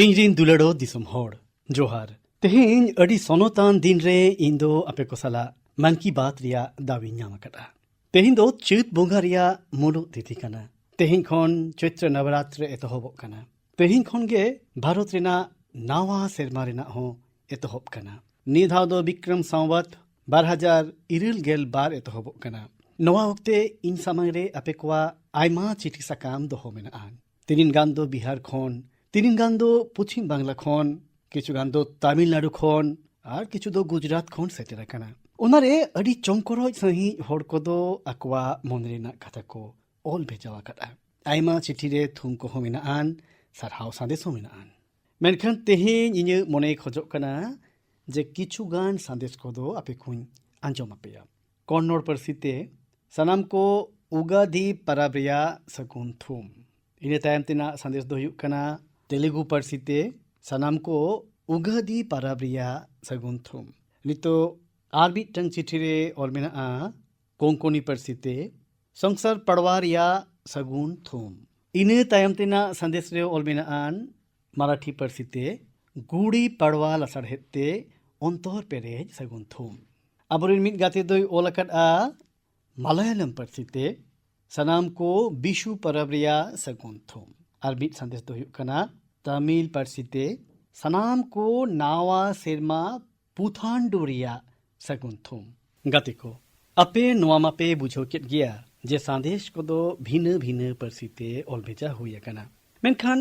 ᱤᱧ ᱨᱤᱱ ᱫᱩᱞᱟᱹᱲᱚ ᱫᱤᱥᱚᱢ ᱦᱚᱲ ᱡᱚᱦᱟᱨ ᱛᱮᱦᱮᱧ ᱟᱹᱰᱤ ᱥᱚᱱᱚᱛᱟᱱ ᱫᱤᱱ ᱨᱮ ᱤᱧ ᱫᱚ ᱟᱯᱮ ᱠᱚ ᱥᱟᱞᱟᱜ ᱢᱟᱱ ᱠᱤ ᱵᱟᱛ ᱨᱮᱭᱟᱜ ᱫᱟᱣᱤᱧ ᱧᱟᱢ ᱟᱠᱟᱫᱟ ᱛᱮᱦᱮᱧ ᱫᱚ ᱪᱟᱹᱛ ᱵᱚᱸᱜᱟ ᱨᱮᱭᱟᱜ ᱢᱩᱞᱩᱜ ᱛᱤᱛᱷᱤ ᱠᱟᱱᱟ ᱛᱮᱦᱮᱧ ᱠᱷᱚᱱ ᱪᱳᱭᱛᱨᱚ ᱱᱚᱵᱚᱨᱟᱛᱨᱤ ᱮᱛᱚᱦᱚᱵᱚᱜ ᱠᱟᱱᱟ ᱛᱮᱦᱮᱧ ᱠᱷᱚᱱ ᱜᱮ ᱵᱷᱟᱨᱚᱛ ᱨᱮᱱᱟᱜ ᱱᱟᱣᱟ ᱥᱮᱨᱢᱟ ᱨᱮᱱᱟᱜ ᱦᱚᱸ ᱮᱛᱚᱦᱚᱵ ᱠᱟᱱᱟ ᱱᱤᱭᱟᱹ ᱫᱷᱟᱣ ᱫᱚ ᱵᱤᱠᱨᱚᱢ ᱥᱟᱶᱵᱟᱛ ᱵᱟᱨ ᱦᱟᱡᱟᱨ ᱤᱨᱟᱹᱞ ᱜᱮᱞ ᱵᱟᱨ ᱮᱛᱚᱦᱚᱵᱚᱜ ᱠᱟᱱᱟ ᱱᱚᱣᱟ ᱚᱠᱛᱮ ᱤᱧ ᱥᱟᱢᱟᱝ ᱨᱮ ᱟᱯᱮ ᱠᱚᱣᱟᱜ ᱟᱭᱢᱟ ᱪᱤᱴᱷᱤ ᱥᱟᱠᱟᱢ ᱫᱚᱦᱚ ᱢᱮᱱᱟᱜᱼᱟ ᱛᱤᱱᱤᱱ ᱜᱟᱱ ᱫᱚ ᱵᱤᱦᱟᱨ ᱠᱷᱚᱱ ᱛᱤᱱᱤᱱ ᱜᱟᱱ ᱫᱚ ᱯᱚᱪᱷᱤᱢ ᱵᱟᱝᱞᱟ ᱠᱷᱚᱱ ᱠᱤᱪᱷᱩ ᱜᱟᱱ ᱫᱚ ᱛᱟᱢᱤᱞᱱᱟᱲᱩ ᱠᱷᱚᱱ ᱟᱨ ᱠᱤᱪᱷᱩ ᱫᱚ ᱜᱩᱡᱽᱨᱟᱴ ᱠᱷᱚᱱ ᱥᱮᱴᱮᱨ ᱟᱠᱟᱱᱟ ᱚᱱᱟᱨᱮ ᱟᱹᱰᱤ ᱪᱚᱢᱠᱚᱨᱚᱡ ᱥᱟᱺᱦᱤᱡ ᱦᱚᱲ ᱠᱚᱫᱚ ᱟᱠᱚᱣᱟᱜ ᱢᱚᱱ ᱨᱮᱱᱟᱜ ᱠᱟᱛᱷᱟ ko ᱚᱞ ᱵᱷᱮᱡᱟ ᱟᱠᱟᱫᱟ ᱟᱭᱢᱟ ᱪᱤᱴᱷᱤ ᱨᱮ ᱛᱷᱩᱢ ᱠᱚᱦᱚᱸ ᱢᱮᱱᱟᱜᱼᱟ ᱥᱟᱨᱦᱟᱣ ᱥᱟᱸᱫᱮᱥ ᱦᱚᱸ ᱢᱮᱱᱟᱜᱼᱟ ᱢᱮᱱᱠᱷᱟᱱ ᱛᱮᱦᱮᱧ ᱤᱧᱟᱹᱜ ᱢᱚᱱᱮ ᱠᱷᱚᱡᱚᱜ ᱠᱟᱱᱟ ᱡᱮ ᱠᱤᱪᱷᱩ ᱜᱟᱱ ᱥᱟᱸᱫᱮᱥ ᱠᱚᱫᱚ ᱟᱯᱮ ᱠᱚᱧ ᱟᱸᱡᱚᱢ ᱟᱯᱮᱭᱟ ᱠᱚᱱᱱᱚᱲ ᱯᱟᱹᱨᱥᱤ ᱛᱮ ᱥᱟᱱᱟᱢ ᱠᱚ ᱩᱜᱟᱫᱤ ᱯᱟᱨᱟᱵᱽ ᱨᱮᱭᱟᱜ ᱥᱟᱹᱜᱩᱱ ᱛᱷᱩᱢ ᱤᱱᱟᱹ ᱛᱟᱭᱚᱢ ᱛᱮᱱᱟᱜ ᱥᱟᱸᱫᱮᱥ ᱫᱚ ᱦᱩᱭᱩᱜ ᱠᱟᱱᱟ ᱛᱮᱞᱮᱜᱩ ᱯᱟᱹᱨᱥᱤ ᱛᱮ ᱥᱟᱱᱟᱢ ᱠᱚ ᱩᱜᱟᱫᱤ ᱯᱟᱨᱟᱵᱽ ᱨᱮᱭᱟᱜ ᱥᱟᱹᱜᱩᱱ ᱛᱷᱩᱢ ᱱᱤᱛᱚᱜ ᱟᱨ ᱢᱤᱫᱴᱟᱝ ᱪᱤᱴᱷᱤ ᱨᱮ ᱚᱞ ᱢᱮᱱᱟᱜᱼᱟ ᱠᱳᱝᱠᱚᱱᱤ ᱯᱟᱹᱨᱥᱤ ᱛᱮ ᱥᱚᱝᱥᱟᱨ ᱯᱟᱲᱣᱟ ᱨᱮᱭᱟᱜ ᱥᱟᱹᱜᱩᱱ ᱛᱷᱩᱢ ᱤᱱᱟᱹ ᱛᱟᱭᱚᱢ ᱛᱮᱱᱟᱜ ᱥᱟᱸᱫᱮᱥ ᱨᱮ ᱚᱞ ᱢᱮᱱᱟᱜᱼᱟ ᱢᱟᱨᱟᱴᱷᱤ ᱯᱟᱹᱨᱥᱤ ᱛᱮ ᱜᱩᱲᱤ ᱯᱟᱲᱣᱟ ᱞᱟᱥᱟᱲᱦᱮᱫ ᱛᱮ ᱚᱱᱛᱚᱨ ᱯᱮᱨᱮᱡ ᱥᱟᱹᱜᱩᱱ ᱛᱷᱩᱢ ᱟᱵᱚᱨᱮᱱ ᱢᱤᱫ ᱜᱟᱛᱮ ᱫᱚᱭ ᱚᱞ ᱟᱠᱟᱫᱼᱟ ᱢᱟᱞᱟᱭᱟᱞᱟᱢ ᱯᱟᱹᱨᱥᱤ ᱛᱮ ᱥᱟᱱᱟᱢ ko ᱵᱤᱥᱩ ᱯᱚᱨᱚᱵᱽ ᱨᱮᱭᱟᱜ ᱥᱟᱹᱜᱩᱱ ᱛᱷᱩᱢ ᱟᱨ ᱢᱤᱫ ᱥᱟᱸᱫᱮᱥ ᱫᱚ ᱦᱩᱭᱩᱜ ᱠᱟᱱᱟ ᱛᱟᱢᱤᱞ ᱯᱟᱹᱨᱥᱤ ᱛᱮ ᱥᱟᱱᱟᱢ ko ᱱᱟᱣᱟ ᱥᱮᱨᱢᱟ ᱯᱩᱛᱷᱟᱱᱰᱩ ᱨᱮᱭᱟᱜ ᱥᱟᱹᱜᱩᱱ ᱛᱷᱩᱢ ᱜᱟᱛᱮ ᱠᱚ ᱟᱯᱮ ᱱᱚᱣᱟ ᱢᱟᱯᱮ ᱵᱩᱡᱷᱟᱹᱣ ᱠᱮᱫ ᱜᱮᱭᱟ ᱡᱮ ᱥᱟᱸᱫᱮᱥ ᱠᱚᱫᱚ ᱵᱷᱤᱱᱟᱹ ᱵᱷᱤᱱᱟᱹ ᱯᱟᱹᱨᱥᱤ ᱛᱮ ᱚᱞ ᱵᱷᱮᱡᱟ ᱦᱩᱭ ᱟᱠᱟᱱᱟ ᱢᱮᱱᱠᱷᱟᱱ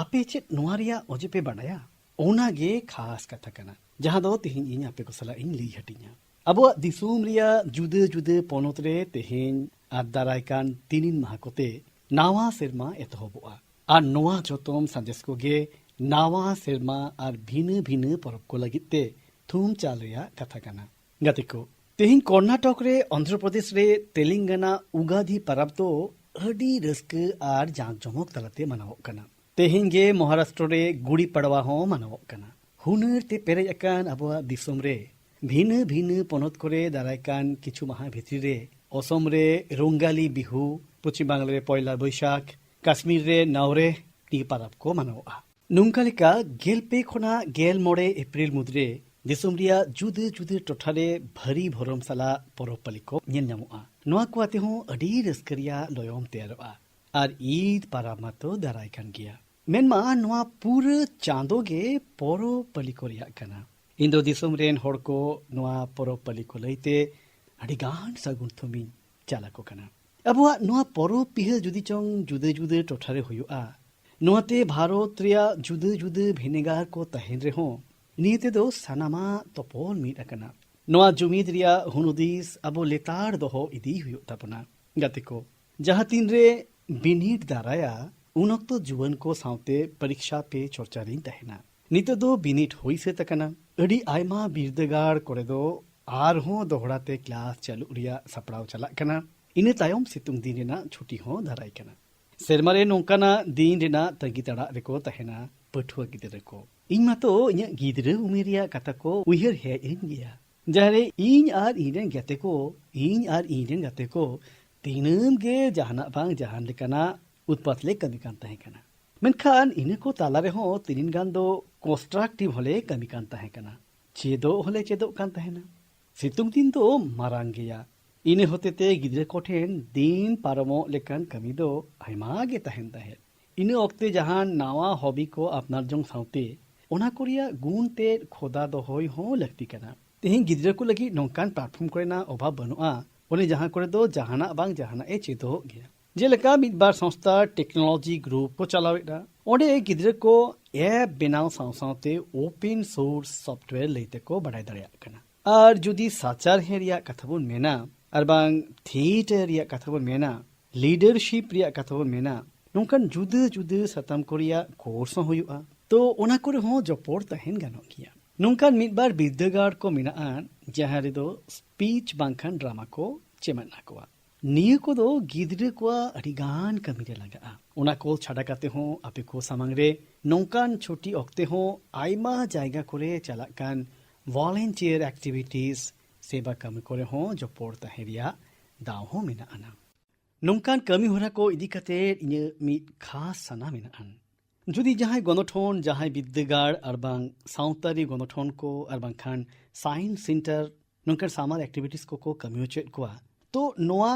ᱟᱯᱮ ᱪᱮᱫ ᱱᱚᱣᱟ ᱨᱮᱭᱟᱜ ᱚᱡᱮ ᱯᱮ ᱵᱟᱰᱟᱭᱟ ᱚᱱᱟᱜᱮ ᱠᱷᱟᱥ ᱠᱟᱛᱷᱟ ᱠᱟᱱᱟ ᱡᱟᱦᱟᱸ ᱫᱚ ᱛᱮᱦᱮᱧ ᱤᱧ ᱟᱯᱮ ᱠᱚ ᱥᱟᱞᱟᱜ ᱤᱧ ᱞᱟᱹᱭ ᱦᱟᱹᱴᱤᱧᱟ ᱟᱵᱚᱣᱟᱜ ᱫᱤᱥᱚᱢ ᱨᱮᱭᱟᱜ ᱡᱩᱫᱟᱹ ᱡᱩᱫᱟᱹ ᱯᱚᱱᱚᱛ ᱨᱮ ᱛᱮᱦᱮᱧ ᱟᱨ ᱫᱟᱨᱟᱭ ᱠᱟᱱ ᱛᱤᱱᱤᱱ ᱢᱟᱦᱟ ᱠᱚᱛᱮ ᱱᱟᱣᱟ ᱥᱮᱨᱢᱟ ᱮᱛᱚᱦᱚᱵᱚᱜᱼᱟ ᱟᱨ ᱱᱚᱣᱟ ᱡᱚᱛᱚᱢ ᱥᱟᱸᱫᱮᱥ ᱠᱚᱜᱮ ᱱᱟᱣᱟ ᱥᱮᱨᱢᱟ ᱟᱨ ᱵᱷᱤᱱᱟᱹ ᱵᱷᱤᱱᱟᱹ ᱯᱚᱨᱚᱵᱽ ᱠᱚ ᱞᱟᱹᱜᱤᱫ ᱛᱮ ᱛᱷᱩᱢ ᱪᱟᱞ ᱨᱮᱭᱟᱜ ᱠᱟᱛᱷᱟ ᱠᱟᱱᱟ ᱜᱟᱛᱮ ᱠᱚ ᱛᱮᱦᱮᱧ ᱠᱚᱨᱱᱟᱴᱚᱠ ᱨᱮ ᱚᱱᱫᱷᱨᱚᱯᱨᱚᱫᱮᱥ ᱨᱮ ᱛᱮᱞᱮᱝᱜᱟᱱᱟ ᱩᱜᱟᱫᱷᱤ ᱯᱟᱨᱟᱵᱽ ᱫᱚ ᱟᱹᱰᱤ ᱨᱟᱹᱥᱠᱟᱹ ᱟᱨ ᱡᱟᱸᱠ ᱡᱚᱢᱚᱠ ᱛᱟᱞᱟᱛᱮ ᱢᱟᱱᱟᱣᱚᱜ ᱠᱟᱱᱟ ᱛᱮᱦᱮᱧ ᱜᱮ ᱢᱚᱦᱟᱨᱟᱥᱴᱨᱚ ᱨᱮ ᱜᱩᱲᱤ ᱯᱟᱲᱣᱟ ᱦᱚᱸ ᱢᱟᱱᱟᱣᱚᱜ ᱠᱟᱱᱟ ᱦᱩᱱᱟᱹᱨ ᱛᱮ ᱯᱮᱨᱮᱡ ᱟᱠᱟᱱ ᱟᱵᱚᱣᱟᱜ ᱫᱤᱥᱚᱢ ᱨᱮ ᱵᱷᱤᱱᱟᱹ ᱵᱷᱤᱱᱟᱹ ᱯᱚᱱᱚᱛ ᱠᱚᱨᱮ ᱫᱟᱨᱟᱭ ᱠᱟᱱ ᱠᱤᱪᱷᱩ ᱢᱟᱦᱟ ᱵᱷᱤᱛᱨᱤ ᱨᱮ ᱚᱥᱚᱢ ᱨᱮ ᱨᱚᱝᱜᱟᱞᱤ ᱵᱤᱦᱩ ᱯᱚᱪᱷᱤᱢ ᱵᱟᱝᱞᱟ ᱨᱮ ᱯᱚᱭᱞᱟ ᱵᱟᱹᱭᱥᱟᱹᱠᱷ ᱠᱟᱥᱢᱤᱨ ᱨᱮ ᱱᱟᱣᱨᱮ ᱛᱤ ᱯᱟᱨᱟᱵᱽ ᱠᱚ ᱢᱟᱱᱟᱣᱟ ᱱᱚᱝᱠᱟ ᱞᱮᱠᱟ ᱜᱮᱞ ᱯᱮ ᱠᱷᱚᱱᱟᱜ ᱜᱮᱞ ᱢᱚᱬᱮ ᱮᱯᱨᱤᱞ ᱢᱩᱫᱽᱨᱮ ᱫᱤᱥᱚᱢ ᱨᱮᱭᱟᱜ ᱡᱩᱫᱟᱹ ᱡᱩᱫᱟᱹ ᱴᱚᱴᱷᱟᱨᱮ ᱵᱷᱟᱹᱨᱤ ᱵᱷᱚᱨᱚᱢ ᱥᱟᱞᱟᱜ ᱯᱚᱨᱚᱵᱽ ᱯᱟᱹᱞᱤ ᱠᱚ ᱧᱮᱞ ᱧᱟᱢᱚᱜᱼᱟ ᱱᱚᱣᱟ ᱠᱚ ᱟᱛᱮ ᱦᱚᱸ ᱟᱹᱰᱤ ᱨᱟᱹᱥᱠᱟᱹ ᱨᱮᱭᱟᱜ ᱞᱚᱭᱚᱢ ᱛᱮᱭᱟᱨᱚᱜᱼᱟ ᱟᱨ ᱤᱫ ᱯᱟᱨᱟᱵᱽ ᱢᱟᱛᱚ ᱫᱟᱨᱟᱭ ᱠᱟᱱ ᱜᱮᱭᱟ ᱢᱮᱱᱢᱟ ᱱᱚᱣᱟ ᱯᱩᱨᱟᱹ ᱪᱟᱸᱫᱚ ᱜᱮ ᱯᱚᱨᱚᱵᱽ ᱯᱟᱹᱞᱤ ᱠᱚ ᱨᱮᱭᱟᱜ ᱠᱟᱱᱟ ᱤᱧ ᱫᱚ ᱫᱤᱥᱚᱢ ᱨᱮᱱ ᱦᱚᱲ ᱠᱚ ᱱᱚᱣᱟ ᱯᱚᱨᱚᱵᱽ ᱯᱟᱹᱞᱤ ᱠᱚ ᱞᱟᱹᱭᱛᱮ ᱟᱹᱰᱤᱜᱟᱱ ᱥᱟᱹᱜᱩᱱ ᱛᱷᱩᱢᱤᱧ ᱪᱟᱞ ᱟᱠᱚ ᱠᱟᱱᱟ ᱟᱵᱚᱣᱟᱜ ᱱᱚᱣᱟ ᱯᱚᱨᱚᱵᱽ ᱯᱤᱦᱟᱹ ᱡᱩᱫᱤ ᱪᱚᱝ ᱡᱩᱫᱟᱹ ᱡᱩᱫᱟᱹ ᱴᱚᱴᱷᱟᱨᱮ ᱦᱩᱭᱩᱜᱼᱟ ᱱᱚᱣᱟᱛᱮ ᱵᱷᱟᱨᱚᱛ ᱨᱮᱭᱟᱜ ᱡᱩᱫᱟᱹ ᱡᱩᱫᱟᱹ ᱵᱷᱮᱱᱮᱜᱟᱨ ko ᱛᱟᱦᱮᱱ ᱨᱮᱦᱚᱸ ᱱᱤᱭᱟᱹ ᱛᱮᱫᱚ ᱥᱟᱱᱟᱢᱟᱜ ᱛᱚᱯᱚᱞ ᱢᱤᱫ ᱟᱠᱟᱱᱟ ᱱᱚᱣᱟ ᱡᱩᱢᱤᱫ ᱨᱮᱭᱟᱜ ᱦᱩᱱᱩᱫᱤᱥ ᱟᱵᱚ ᱞᱮᱛᱟᱲ ᱫᱚᱦᱚ ᱤᱫᱤ ᱦᱩᱭᱩᱜ ᱛᱟᱵᱚᱱᱟ ᱜᱟᱛᱮ ᱠᱚ ᱡᱟᱦᱟᱸ ᱛᱤᱱᱨᱮ ᱵᱤᱱᱤᱰ ᱫᱟᱨᱟᱭᱟ ᱩᱱ ᱚᱠᱛᱚ ᱡᱩᱣᱟᱹᱱ ᱠᱚ ᱥᱟᱶᱛᱮ ᱯᱚᱨᱤᱠᱷᱟ ᱯᱮ ᱪᱚᱨᱪᱟ ᱨᱤᱧ ᱛᱟᱦᱮᱱᱟ ᱱᱤᱛᱚᱜ ᱫᱚ ᱵᱤᱱᱤᱰ ᱦᱩᱭ ᱥᱟᱹᱛ ᱟᱠᱟᱱᱟ ᱟᱹᱰᱤ ᱟᱭᱢᱟ ᱵᱤᱨᱫᱟᱹᱜᱟᱲ ᱠᱚᱨᱮ ᱫᱚ ᱟᱨᱦᱚᱸ ᱫᱚᱦᱲᱟᱛᱮ ᱠᱞᱟᱥ ᱪᱟᱹᱞᱩᱜ ᱨᱮᱭᱟᱜ ᱥᱟᱯᱲᱟᱣ ᱪᱟᱞᱟᱜ ᱠᱟᱱᱟ ᱤᱱᱟᱹ ᱛᱟᱭᱚᱢ ᱥᱤᱛᱩᱝ ᱫᱤᱱ ᱨᱮᱱᱟᱜ ᱪᱷᱩᱴᱤ ᱦᱚᱸ ᱫᱟᱨᱟᱭ ᱠᱟᱱᱟ ᱥᱮᱨᱢᱟ ᱨᱮ ᱱᱚᱝᱠᱟᱱᱟᱜ ᱫᱤᱱ ᱨᱮᱱᱟᱜ ᱛᱟᱺᱜᱤ ᱛᱟᱲᱟᱜ ᱨᱮᱠᱚ ᱛᱟᱦᱮᱱᱟ ᱯᱟᱹᱴᱷᱩᱣᱟᱹ ᱜᱤᱫᱽᱨᱟᱹ ko ᱤᱧ ᱢᱟᱛᱚ ᱤᱧᱟᱹᱜ ᱜᱤᱫᱽᱨᱟᱹ ᱩᱢᱮᱨ ᱨᱮᱭᱟᱜ ᱠᱟᱛᱷᱟ ᱠᱚ ᱩᱭᱦᱟᱹᱨ ᱦᱮᱡ ᱟᱹᱧ ᱜᱮᱭᱟ ᱡᱟᱦᱟᱸᱨᱮ ᱤᱧ ᱟᱨ ᱤᱧᱨᱮᱱ ᱜᱟᱛᱮ ᱠᱚ ᱤᱧ ᱟᱨ ᱤᱧᱨᱮᱱ ᱜᱟᱛᱮ ᱠᱚ ᱫᱤᱱᱟᱹᱢ ᱜᱮ ᱡᱟᱦᱟᱱᱟᱜ ᱵᱟᱝ ᱡᱟᱦᱟᱱ ᱞᱮᱠᱟᱱᱟᱜ ᱩᱛᱯᱟᱛ ᱞᱮ ᱠᱟᱹᱢᱤ ᱠᱟᱱ ᱛᱟᱦᱮᱸ ᱠᱟᱱᱟ ᱢᱮᱱᱠᱷᱟᱱ ᱤᱱᱟᱹ ᱠᱚ ᱛᱟᱞᱟ ᱨᱮᱦᱚᱸ ᱛᱤᱱᱤᱱ ᱜᱟᱱ ᱫᱚ ᱠᱚᱱᱥᱴᱨᱟᱠᱴᱤᱵᱷ ᱦᱚᱞᱮ ᱠᱟᱹᱢᱤ ᱠᱟᱱ ᱛᱟᱦᱮᱸ ᱠᱟᱱᱟ ᱪᱮᱫᱚᱜ ᱦᱚᱞᱮ ᱪᱮᱫᱚᱜ ᱠᱟᱱ ᱛᱟᱦᱮᱱᱟ ᱥᱤᱛᱩᱝ ᱫᱤᱱ ᱫᱚ ᱢᱟᱨᱟᱝ ᱜᱮᱭᱟ ᱤᱱᱟᱹ ᱦᱚᱛᱮᱛᱮ ᱜᱤᱫᱽᱨᱟᱹ ᱠᱚᱴᱷᱮᱱ ᱫᱤᱱ ᱯᱟᱨᱚᱢᱚᱜ ᱞᱮᱠᱟᱱ ᱠᱟᱹᱢᱤ ᱫᱚ ᱟᱭᱢᱟ ᱜᱮ ᱛᱟᱦᱮᱱ ᱛᱟᱦᱮᱸᱫ ᱤᱱᱟᱹ ᱚᱠᱛᱮ ᱡᱟᱦᱟᱱ ᱱᱟᱣᱟ ᱦᱚᱵᱤ ᱠᱚ ᱟᱯᱱᱟᱨ ᱡᱚᱝ ᱥᱟᱶᱛᱮ ᱚᱱᱟ ᱠᱚ ᱨᱮᱭᱟᱜ ᱜᱩᱱ ᱛᱮᱫ ᱠᱷᱚᱫᱟ ᱫᱚᱦᱚᱭ ᱦᱚᱸ ᱞᱟᱹᱠᱛᱤ ᱠᱟᱱᱟ ᱛᱮᱦᱮᱧ ᱜᱤᱫᱽᱨᱟᱹ ᱠᱚ ᱞᱟᱹᱜᱤᱫ ᱱᱚᱝᱠᱟᱱ ᱯᱞᱟᱴᱯᱷᱚᱨᱢ ᱠᱚᱨᱮᱱᱟᱜ ᱚᱵᱷᱟᱵ ᱵᱟᱹᱱᱩᱜᱼᱟ ᱚᱱᱮ ᱡᱟᱦᱟᱸ ᱠᱚᱨᱮ ᱫᱚ ᱡᱟᱦᱟᱱᱟᱜ ᱵᱟᱝ ᱡᱟᱦᱟᱱᱟᱜ ᱮ ᱪᱮᱫᱚᱜ ᱜᱮᱭᱟ ᱡᱮᱞᱮᱠᱟ ᱢᱤᱫᱵᱟᱨ ᱥᱚᱝᱥᱛᱷᱟ ᱴᱮᱠᱱᱳᱞᱚᱡᱤ ᱜᱨᱩᱯ ᱠᱚ ᱪᱟᱞᱟᱣᱮᱫᱟ ᱚᱸᱰᱮ ᱜᱤᱫᱽᱨᱟᱹ ᱠᱚ ᱮᱯ ᱵᱮᱱᱟᱣ ᱥᱟᱶ ᱥᱟᱶᱛᱮ ᱳᱯᱮᱱ ᱥᱳᱨᱥ ᱥᱚᱯᱷᱴᱣᱮᱭᱟᱨ ᱞᱟᱹᱭ ᱛᱮᱠᱚ ᱵᱟᱲᱟᱭ ᱫᱟᱲᱮᱭᱟᱜ ᱠᱟᱱᱟ ᱟᱨ ᱡᱩᱫᱤ ᱥᱟᱪᱟᱨᱦᱮ ᱨᱮᱭᱟᱜ ᱠᱟᱛᱷᱟ ᱵᱚᱱ ᱢᱮᱱᱟ ᱟᱨᱵᱟᱝ ᱛᱷᱤᱭᱮᱴᱟᱨ ᱨᱮᱭᱟᱜ ᱠᱟᱛᱷᱟ ᱵᱚᱱ ᱢᱮᱱᱟ ᱞᱤᱰᱟᱨᱥᱤᱯ ᱨᱮᱭᱟᱜ ᱠᱟᱛᱷᱟ ᱵᱚᱱ ᱢᱮᱱᱟ ᱱᱚᱝᱠᱟᱱ ᱡᱩᱫᱟᱹ ᱡᱩᱫᱟᱹ ᱥᱟᱛᱟᱢ ᱠᱚ ᱨᱮᱭᱟᱜ ᱠᱳᱨᱥ ᱦᱚᱸ ᱦᱩᱭᱩᱜᱼᱟ ᱛᱚ ᱚᱱᱟ ᱠᱚᱨᱮ ᱦᱚᱸ ᱡᱚᱯᱚᱲ ᱛᱟᱦᱮᱱ ᱜᱟᱱᱚᱜ ᱜᱮᱭᱟ ᱱᱚᱝᱠᱟᱱ ᱢᱤᱫ ᱵᱟᱨ ᱵᱤᱨᱫᱟᱹᱜᱟᱲ ᱠᱚ ᱢᱮᱱᱟᱜᱼᱟ ᱡᱟᱦᱟᱸ ᱨᱮᱫᱚ ᱥᱯᱤᱪ ᱵᱟᱝᱠᱷᱟᱱ ᱰᱨᱟᱢᱟ ᱠᱚ ᱪᱮᱢᱮᱫ ᱟᱠᱚᱣᱟ ᱱᱤᱭᱟᱹ ᱠᱚᱫᱚ ᱜᱤᱫᱽᱨᱟᱹ ᱠᱚᱣᱟᱜ ᱟᱹᱰᱤᱜᱟᱱ ᱠᱟᱹᱢᱤᱨᱮ ᱞᱟᱜᱟᱜᱼᱟ ᱚᱱᱟ ᱠᱚ ᱪᱷᱟᱰᱟ ᱠᱟᱛᱮ ᱦᱚᱸ ᱟᱯᱮ ᱠᱚ ᱥᱟᱢᱟᱝ ᱨᱮ ᱱᱚᱝᱠᱟᱱ ᱪᱷᱩᱴᱤ ᱚᱠᱛᱮ ᱦᱚᱸ ᱟᱭᱢᱟ ᱡᱟᱭᱜᱟ ᱠᱚᱨᱮ ᱪᱟᱞᱟᱜ ᱠᱟᱱ ᱵᱷᱚᱞᱮᱱᱴᱤᱭᱟᱨ ᱮᱠᱴᱤᱵᱷᱤᱴᱤᱥ ᱥᱮᱵᱟ ᱠᱟᱹᱢᱤ ᱠᱚᱨᱮ ᱦᱚᱸ ᱡᱚᱯᱚᱲ ᱛᱟᱦᱮᱸ ᱨᱮᱭᱟᱜ ᱫᱟᱣ ᱦᱚᱸ ᱢᱮᱱᱟᱜ ᱟᱱᱟ ᱱᱚᱝᱠᱟᱱ ᱠᱟᱹᱢᱤ ᱦᱚᱨᱟ ᱠᱚ ᱤᱫᱤ ᱠᱟᱛᱮᱫ ᱤᱧᱟᱹᱜ ᱢᱤᱫ ᱠᱷᱟᱥ ᱥᱟᱱᱟ ᱢᱮᱱᱟᱜ ᱟᱱ ᱡᱩᱫᱤ ᱡᱟᱦᱟᱸᱭ ᱜᱚᱱᱚᱴᱷᱚᱱ ᱡᱟᱦᱟᱸᱭ ᱵᱤᱫᱽᱫᱟᱹᱜᱟᱲ ᱟᱨ ᱵᱟᱝ ᱥᱟᱶᱛᱟᱨᱤ ᱜᱚᱱᱚᱴᱷᱚᱱ ᱠᱚ ᱟᱨ ᱵᱟᱝᱠᱷᱟᱱ ᱥᱟᱭᱮᱱᱥ ᱥᱮᱱᱴᱟᱨ ᱱᱚᱝᱠᱟᱱ ᱥᱟᱢᱟᱨ ᱮᱠᱴᱤᱵᱷᱤᱴᱤᱥ ᱠᱚᱠᱚ ᱠᱟᱹᱢᱤ ᱦᱚᱪᱚᱭᱮᱫ ᱠᱚᱣᱟ ᱛᱚ ᱱᱚᱣᱟ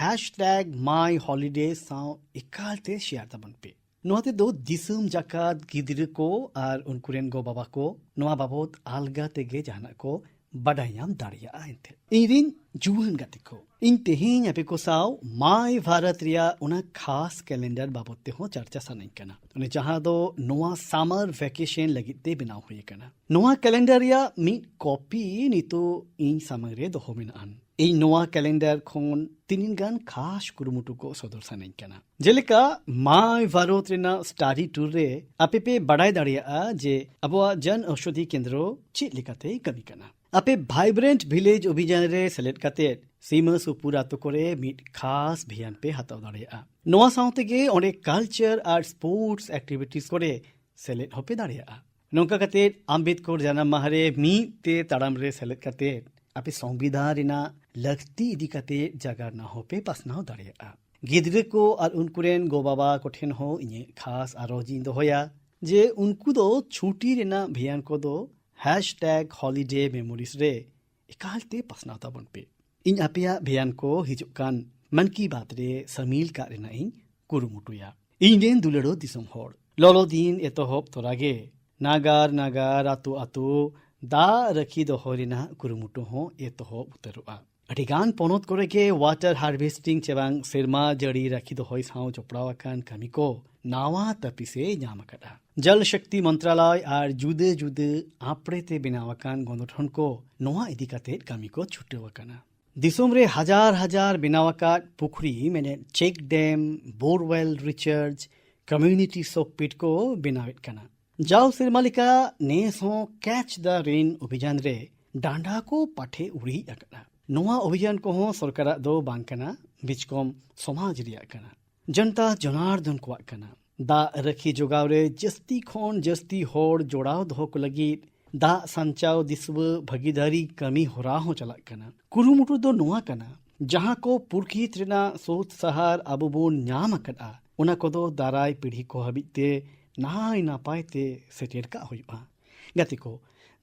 ᱦᱮᱥᱴᱮᱜ ᱢᱟᱭ ᱦᱚᱞᱤᱰᱮ ᱥᱟᱶ ᱮᱠᱟᱞᱛᱮ ᱥᱮᱭᱟᱨ ᱛᱟᱵᱚᱱ ᱯᱮ ᱱᱚᱣᱟ ᱛᱮᱫᱚ ᱫᱤᱥᱚᱢ ᱡᱟᱠᱟᱛ ᱜᱤᱫᱽᱨᱟᱹ ᱠᱚ ᱟᱨ ᱩᱱᱠᱩ ᱨᱮᱱ ᱜᱚ ᱵᱟᱵᱟ ᱠᱚ ᱱᱚᱣᱟ ᱵᱟᱵᱚᱫ ᱟᱞᱜᱟ ᱛᱮᱜᱮ ᱡᱟᱦᱟᱱᱟᱜ ᱠᱚ ᱵᱟᱰᱟᱭᱟᱢ ᱫᱟᱲᱮᱭᱟᱜᱼᱟ ᱮᱱᱛᱮ ᱤᱧᱨᱮᱱ ᱡᱩᱣᱟᱹᱱ ᱜᱟᱛᱮ ᱠᱚ ᱤᱧ ᱛᱮᱦᱮᱧ ᱟᱯᱮ ᱠᱚ ᱥᱟᱶ ᱢᱟᱭ ᱵᱷᱟᱨᱚᱛ ᱨᱮᱭᱟᱜ ᱚᱱᱟ ᱠᱷᱟᱥ ᱠᱮᱞᱮᱱᱰᱟᱨ ᱵᱟᱵᱚᱫ ᱛᱮᱦᱚᱸ ᱪᱟᱨᱪᱟ ᱥᱟᱱᱟᱧ ᱠᱟᱱᱟ ᱚᱱᱮ ᱡᱟᱦᱟᱸ ᱫᱚ ᱱᱚᱣᱟ ᱥᱟᱢᱟᱨ ᱵᱷᱮᱠᱮᱥᱚᱱ ᱞᱟᱹᱜᱤᱫ ᱛᱮ ᱵᱮᱱᱟᱣ ᱦᱩᱭ ᱟᱠᱟᱱᱟ ᱱᱚᱣᱟ ᱠᱮᱞᱮᱱᱰᱟᱨ ᱨᱮᱭᱟᱜ ᱢᱤᱫ ᱠᱚᱯᱤ ᱱᱤᱛᱚᱜ ᱤᱧ ᱥᱟᱢᱟᱝ ᱨᱮ ᱫᱚᱦᱚ ᱢᱮᱱᱟᱜᱼᱟ ᱤᱧ ᱱᱚᱣᱟ ᱠᱮᱞᱮᱱᱰᱟᱨ ᱠᱷᱚᱱ ᱛᱤᱱᱤᱱ ᱜᱟᱱ ᱠᱷᱟᱥ ᱠᱩᱨᱩᱢᱩᱴᱩ ᱠᱚ ᱥᱚᱫᱚᱨ ᱥᱟᱱᱟᱧ ᱠᱟᱱᱟ ᱡᱮᱞᱮᱠᱟ ᱢᱟᱭ ᱵᱷᱟᱨᱚᱛ ᱨᱮᱱᱟᱜ ᱥᱴᱟᱰᱤ ᱴᱩᱨ ᱨᱮ ᱟᱯᱮ ᱯᱮ ᱵᱟᱰᱟᱭ ᱫᱟᱲᱮᱭᱟᱜᱼᱟ ᱡᱮ ᱟᱵᱚᱣᱟᱜ ᱡᱚᱱ ᱳᱥᱚᱫᱷᱤ ᱠᱮᱱᱫᱨᱚ ᱪᱮᱫ ᱞᱮᱠᱟᱛᱮᱭ ᱠᱟᱹᱢᱤ ᱠᱟᱱᱟ આપે ભાઇબ્રન્ટ ભિલેજ અભિયાન રે સેલેક્ટ કાતે સીમા સુપુર આતો કરે ᱢᱤᱫ ખાસ અભિયાન પે હાતાવ દાડેયા નોવા સાવતે ગે ઓને કલ્ચર આર સ્પોર્ટ્સ એક્ટિવિટીઝ કરે સેલેક્ટ હોપે દાડેયા ᱱᱚᱝᱠᱟ ᱠᱟᱛᱮ ᱟᱢᱵᱮᱫᱠᱚᱨ ᱡᱟᱱᱟᱢ ᱢᱟᱦᱟᱨᱮ ᱢᱤᱫ ᱛᱮ ᱛᱟᱲᱟᱢ ᱨᱮ ᱥᱮᱞᱮᱫ ᱠᱟᱛᱮ ᱟᱯᱮ ᱥᱚᱝᱵᱤᱫᱷᱟᱱ ᱨᱮᱱᱟᱜ ᱞᱟᱹᱠᱛᱤ ᱤᱫᱤ ᱠᱟᱛᱮ ᱡᱟᱜᱟ ᱨᱮᱱᱟᱜ ᱦᱚᱸᱯᱮ ᱯᱟᱥᱱᱟᱣ ᱫᱟᱲᱮᱭᱟᱜᱼᱟ ᱜᱤᱫᱽᱨᱟᱹ ᱠᱚ ᱟᱨ ᱩᱱᱠᱩ ᱨᱮᱱ ᱜᱚ ᱵᱟᱵᱟ ᱠᱚᱴᱷᱮᱱ ᱦᱚᱸ ᱤᱧᱟᱹᱜ ᱠᱷᱟᱥ ᱟᱨᱚᱡᱤᱧ ᱫᱚᱦᱚᱭᱟ ᱡᱮ ᱩᱱᱠᱩ ᱫᱚ ᱪᱷᱩᱴᱤ ᱨᱮᱱᱟᱜ ᱵᱷᱮᱭᱟᱱ ᱠᱚᱫᱚ ᱦᱮᱥᱴᱮᱜ ᱦᱚᱞᱤᱰᱮ ᱢᱮᱢᱳᱨᱤᱥ ᱨᱮ ᱮᱠᱟᱞᱛᱮ ᱯᱟᱥᱱᱟᱣ ᱛᱟᱵᱚᱱ ᱯᱮ ᱤᱧ ᱟᱯᱮᱭᱟᱜ ᱵᱷᱮᱭᱟᱱ ᱠᱚ ᱦᱤᱡᱩᱜ ᱠᱟᱱ ᱢᱟᱱ ᱠᱤ ᱵᱟᱛ ᱨᱮ ᱥᱟᱢᱤᱞ ᱠᱟᱜ ᱨᱮᱱᱟᱜ ᱤᱧ ᱠᱩᱨᱩᱢᱩᱴᱩᱭᱟ ᱤᱧ ᱨᱮᱱ ᱫᱩᱞᱟᱹᱲᱚ ᱫᱤᱥᱚᱢ ᱦᱚᱲ ᱞᱚᱞᱚ ᱫᱤᱱ ᱮᱛᱚᱦᱚᱵ ᱛᱚᱨᱟᱜᱮ ᱱᱟᱜᱟᱨ ᱱᱟᱜᱟᱨ ᱟᱛᱳ ᱟᱛᱳ ᱫᱟᱜ ᱨᱟᱹᱠᱷᱤ ᱫᱚᱦᱚ ᱨᱮᱱᱟᱜ ᱠᱩᱨᱩᱢᱩᱴᱩ ᱦᱚᱸ ᱮᱛᱚᱦᱚᱵ ᱩᱛᱟᱹᱨᱚᱜᱼᱟ ᱟᱹᱰᱤᱜᱟᱱ ᱯᱚᱱᱚᱛ ᱠᱚᱨᱮᱜᱮ ᱣᱟᱴᱟᱨ ᱦᱟᱨᱵᱷᱮᱥᱴᱤᱝ ᱪᱮᱵᱟᱝ ᱥᱮᱨᱢᱟ ᱡᱟᱹᱲᱤ ᱨᱟᱹᱠᱷᱤ ᱫᱚᱦᱚᱭ ᱥᱟᱶ ᱡᱚᱯᱲᱟᱣ ᱟᱠᱟᱱ ᱠᱟᱹᱢᱤ ᱠᱚ ᱱᱟᱣᱟ ᱛᱟᱹᱯᱤᱥᱮ ᱧᱟᱢ ᱟᱠᱟᱫᱟ ᱡᱚᱞ ᱥᱚᱠᱛᱤ ᱢᱚᱱᱛᱨᱟᱞᱚᱭ ᱟᱨ ᱡᱩᱫᱟᱹ ᱡᱩᱫᱟᱹ ᱟᱯᱲᱮᱛᱮ ᱵᱮᱱᱟᱣ ᱟᱠᱟᱱ ᱜᱚᱱᱚᱴᱷᱚᱱ ᱠᱚ ᱱᱚᱣᱟ ᱤᱫᱤ ᱠᱟᱛᱮᱫ ᱠᱟᱹᱢᱤ ᱠᱚ ᱪᱷᱩᱴᱟᱹᱣ ᱟᱠᱟᱱᱟ ᱫᱤᱥᱚᱢ ᱨᱮ ᱦᱟᱡᱟᱨ ᱦᱟᱡᱟᱨ ᱵᱮᱱᱟᱣ ᱟᱠᱟᱫ ᱯᱩᱠᱷᱨᱤ ᱢᱮᱱᱮᱫ check dam borewell recharge community soak pit ᱠᱚ ᱵᱮᱱᱟᱣᱮᱫ ᱠᱟᱱᱟ ᱡᱟᱣ ᱥᱮᱨᱢᱟ ᱞᱮᱠᱟ ᱱᱮᱥ ᱦᱚᱸ ᱠᱮᱪ ᱫᱟ ᱨᱮᱱ ᱚᱵᱷᱤᱡᱟᱱ ᱨᱮ ᱰᱟᱸᱰᱟ ᱠᱚ ᱯᱟᱴᱷᱮ ᱩᱲᱤᱡ ᱟᱠᱟᱫᱟ ᱱᱚᱣᱟ ᱚᱵᱷᱤᱡᱟᱱ ᱠᱚᱦᱚᱸ ᱥᱚᱨᱠᱟᱨᱟᱜ ᱫᱚ ᱵᱟᱝ ᱠᱟᱱᱟ ᱵᱤᱪᱠᱚᱢ ᱥᱚᱢᱟᱡᱽ ᱨᱮᱭᱟᱜ ᱠᱟᱱᱟ ᱡᱚᱱᱛᱟ ᱡᱚᱱᱟᱨᱫᱚᱱ ᱠᱚᱣᱟᱜ ᱠᱟᱱᱟ ᱫᱟᱜ ᱨᱟᱹᱠᱷᱤ ᱡᱚᱜᱟᱣ ᱨᱮ ᱡᱟᱹᱥᱛᱤ ᱠᱷᱚᱱ ᱡᱟᱹᱥᱛᱤ ᱦᱚᱲ ᱡᱚᱲᱟᱣ ᱫᱚᱦᱚ ᱠᱚ ᱞᱟᱹᱜᱤᱫ ᱫᱟᱜ ᱥᱟᱧᱪᱟᱣ ᱫᱤᱥᱣᱟᱹ ᱵᱷᱟᱹᱜᱤᱫᱟᱨᱤ ᱠᱟᱹᱢᱤ ᱦᱚᱨᱟ ᱦᱚᱸ ᱪᱟᱞᱟᱜ ᱠᱟᱱᱟ ᱠᱩᱨᱩᱢᱩᱴᱩ ᱫᱚ ᱱᱚᱣᱟ ᱠᱟᱱᱟ ᱡᱟᱦᱟᱸ ᱠᱚ ᱯᱩᱨᱠᱤᱛ ᱨᱮᱱᱟᱜ ᱥᱳᱫ ᱥᱟᱦᱟᱨ ᱟᱵᱚ ᱵᱚᱱ ᱧᱟᱢ ᱟᱠᱟᱫᱼᱟ ᱚᱱᱟ ᱠᱚᱫᱚ ᱫᱟᱨᱟᱭ ᱯᱤᱲᱦᱤ ᱠᱚ ᱦᱟᱹᱵᱤᱡ ᱛᱮ ᱱᱟᱭ ᱱᱟᱯᱟᱭ ᱛᱮ ᱥᱮᱴᱮᱨ ᱠᱟᱜ ᱦᱩᱭᱩᱜᱼᱟ ᱜᱟᱛᱮ ᱠᱚ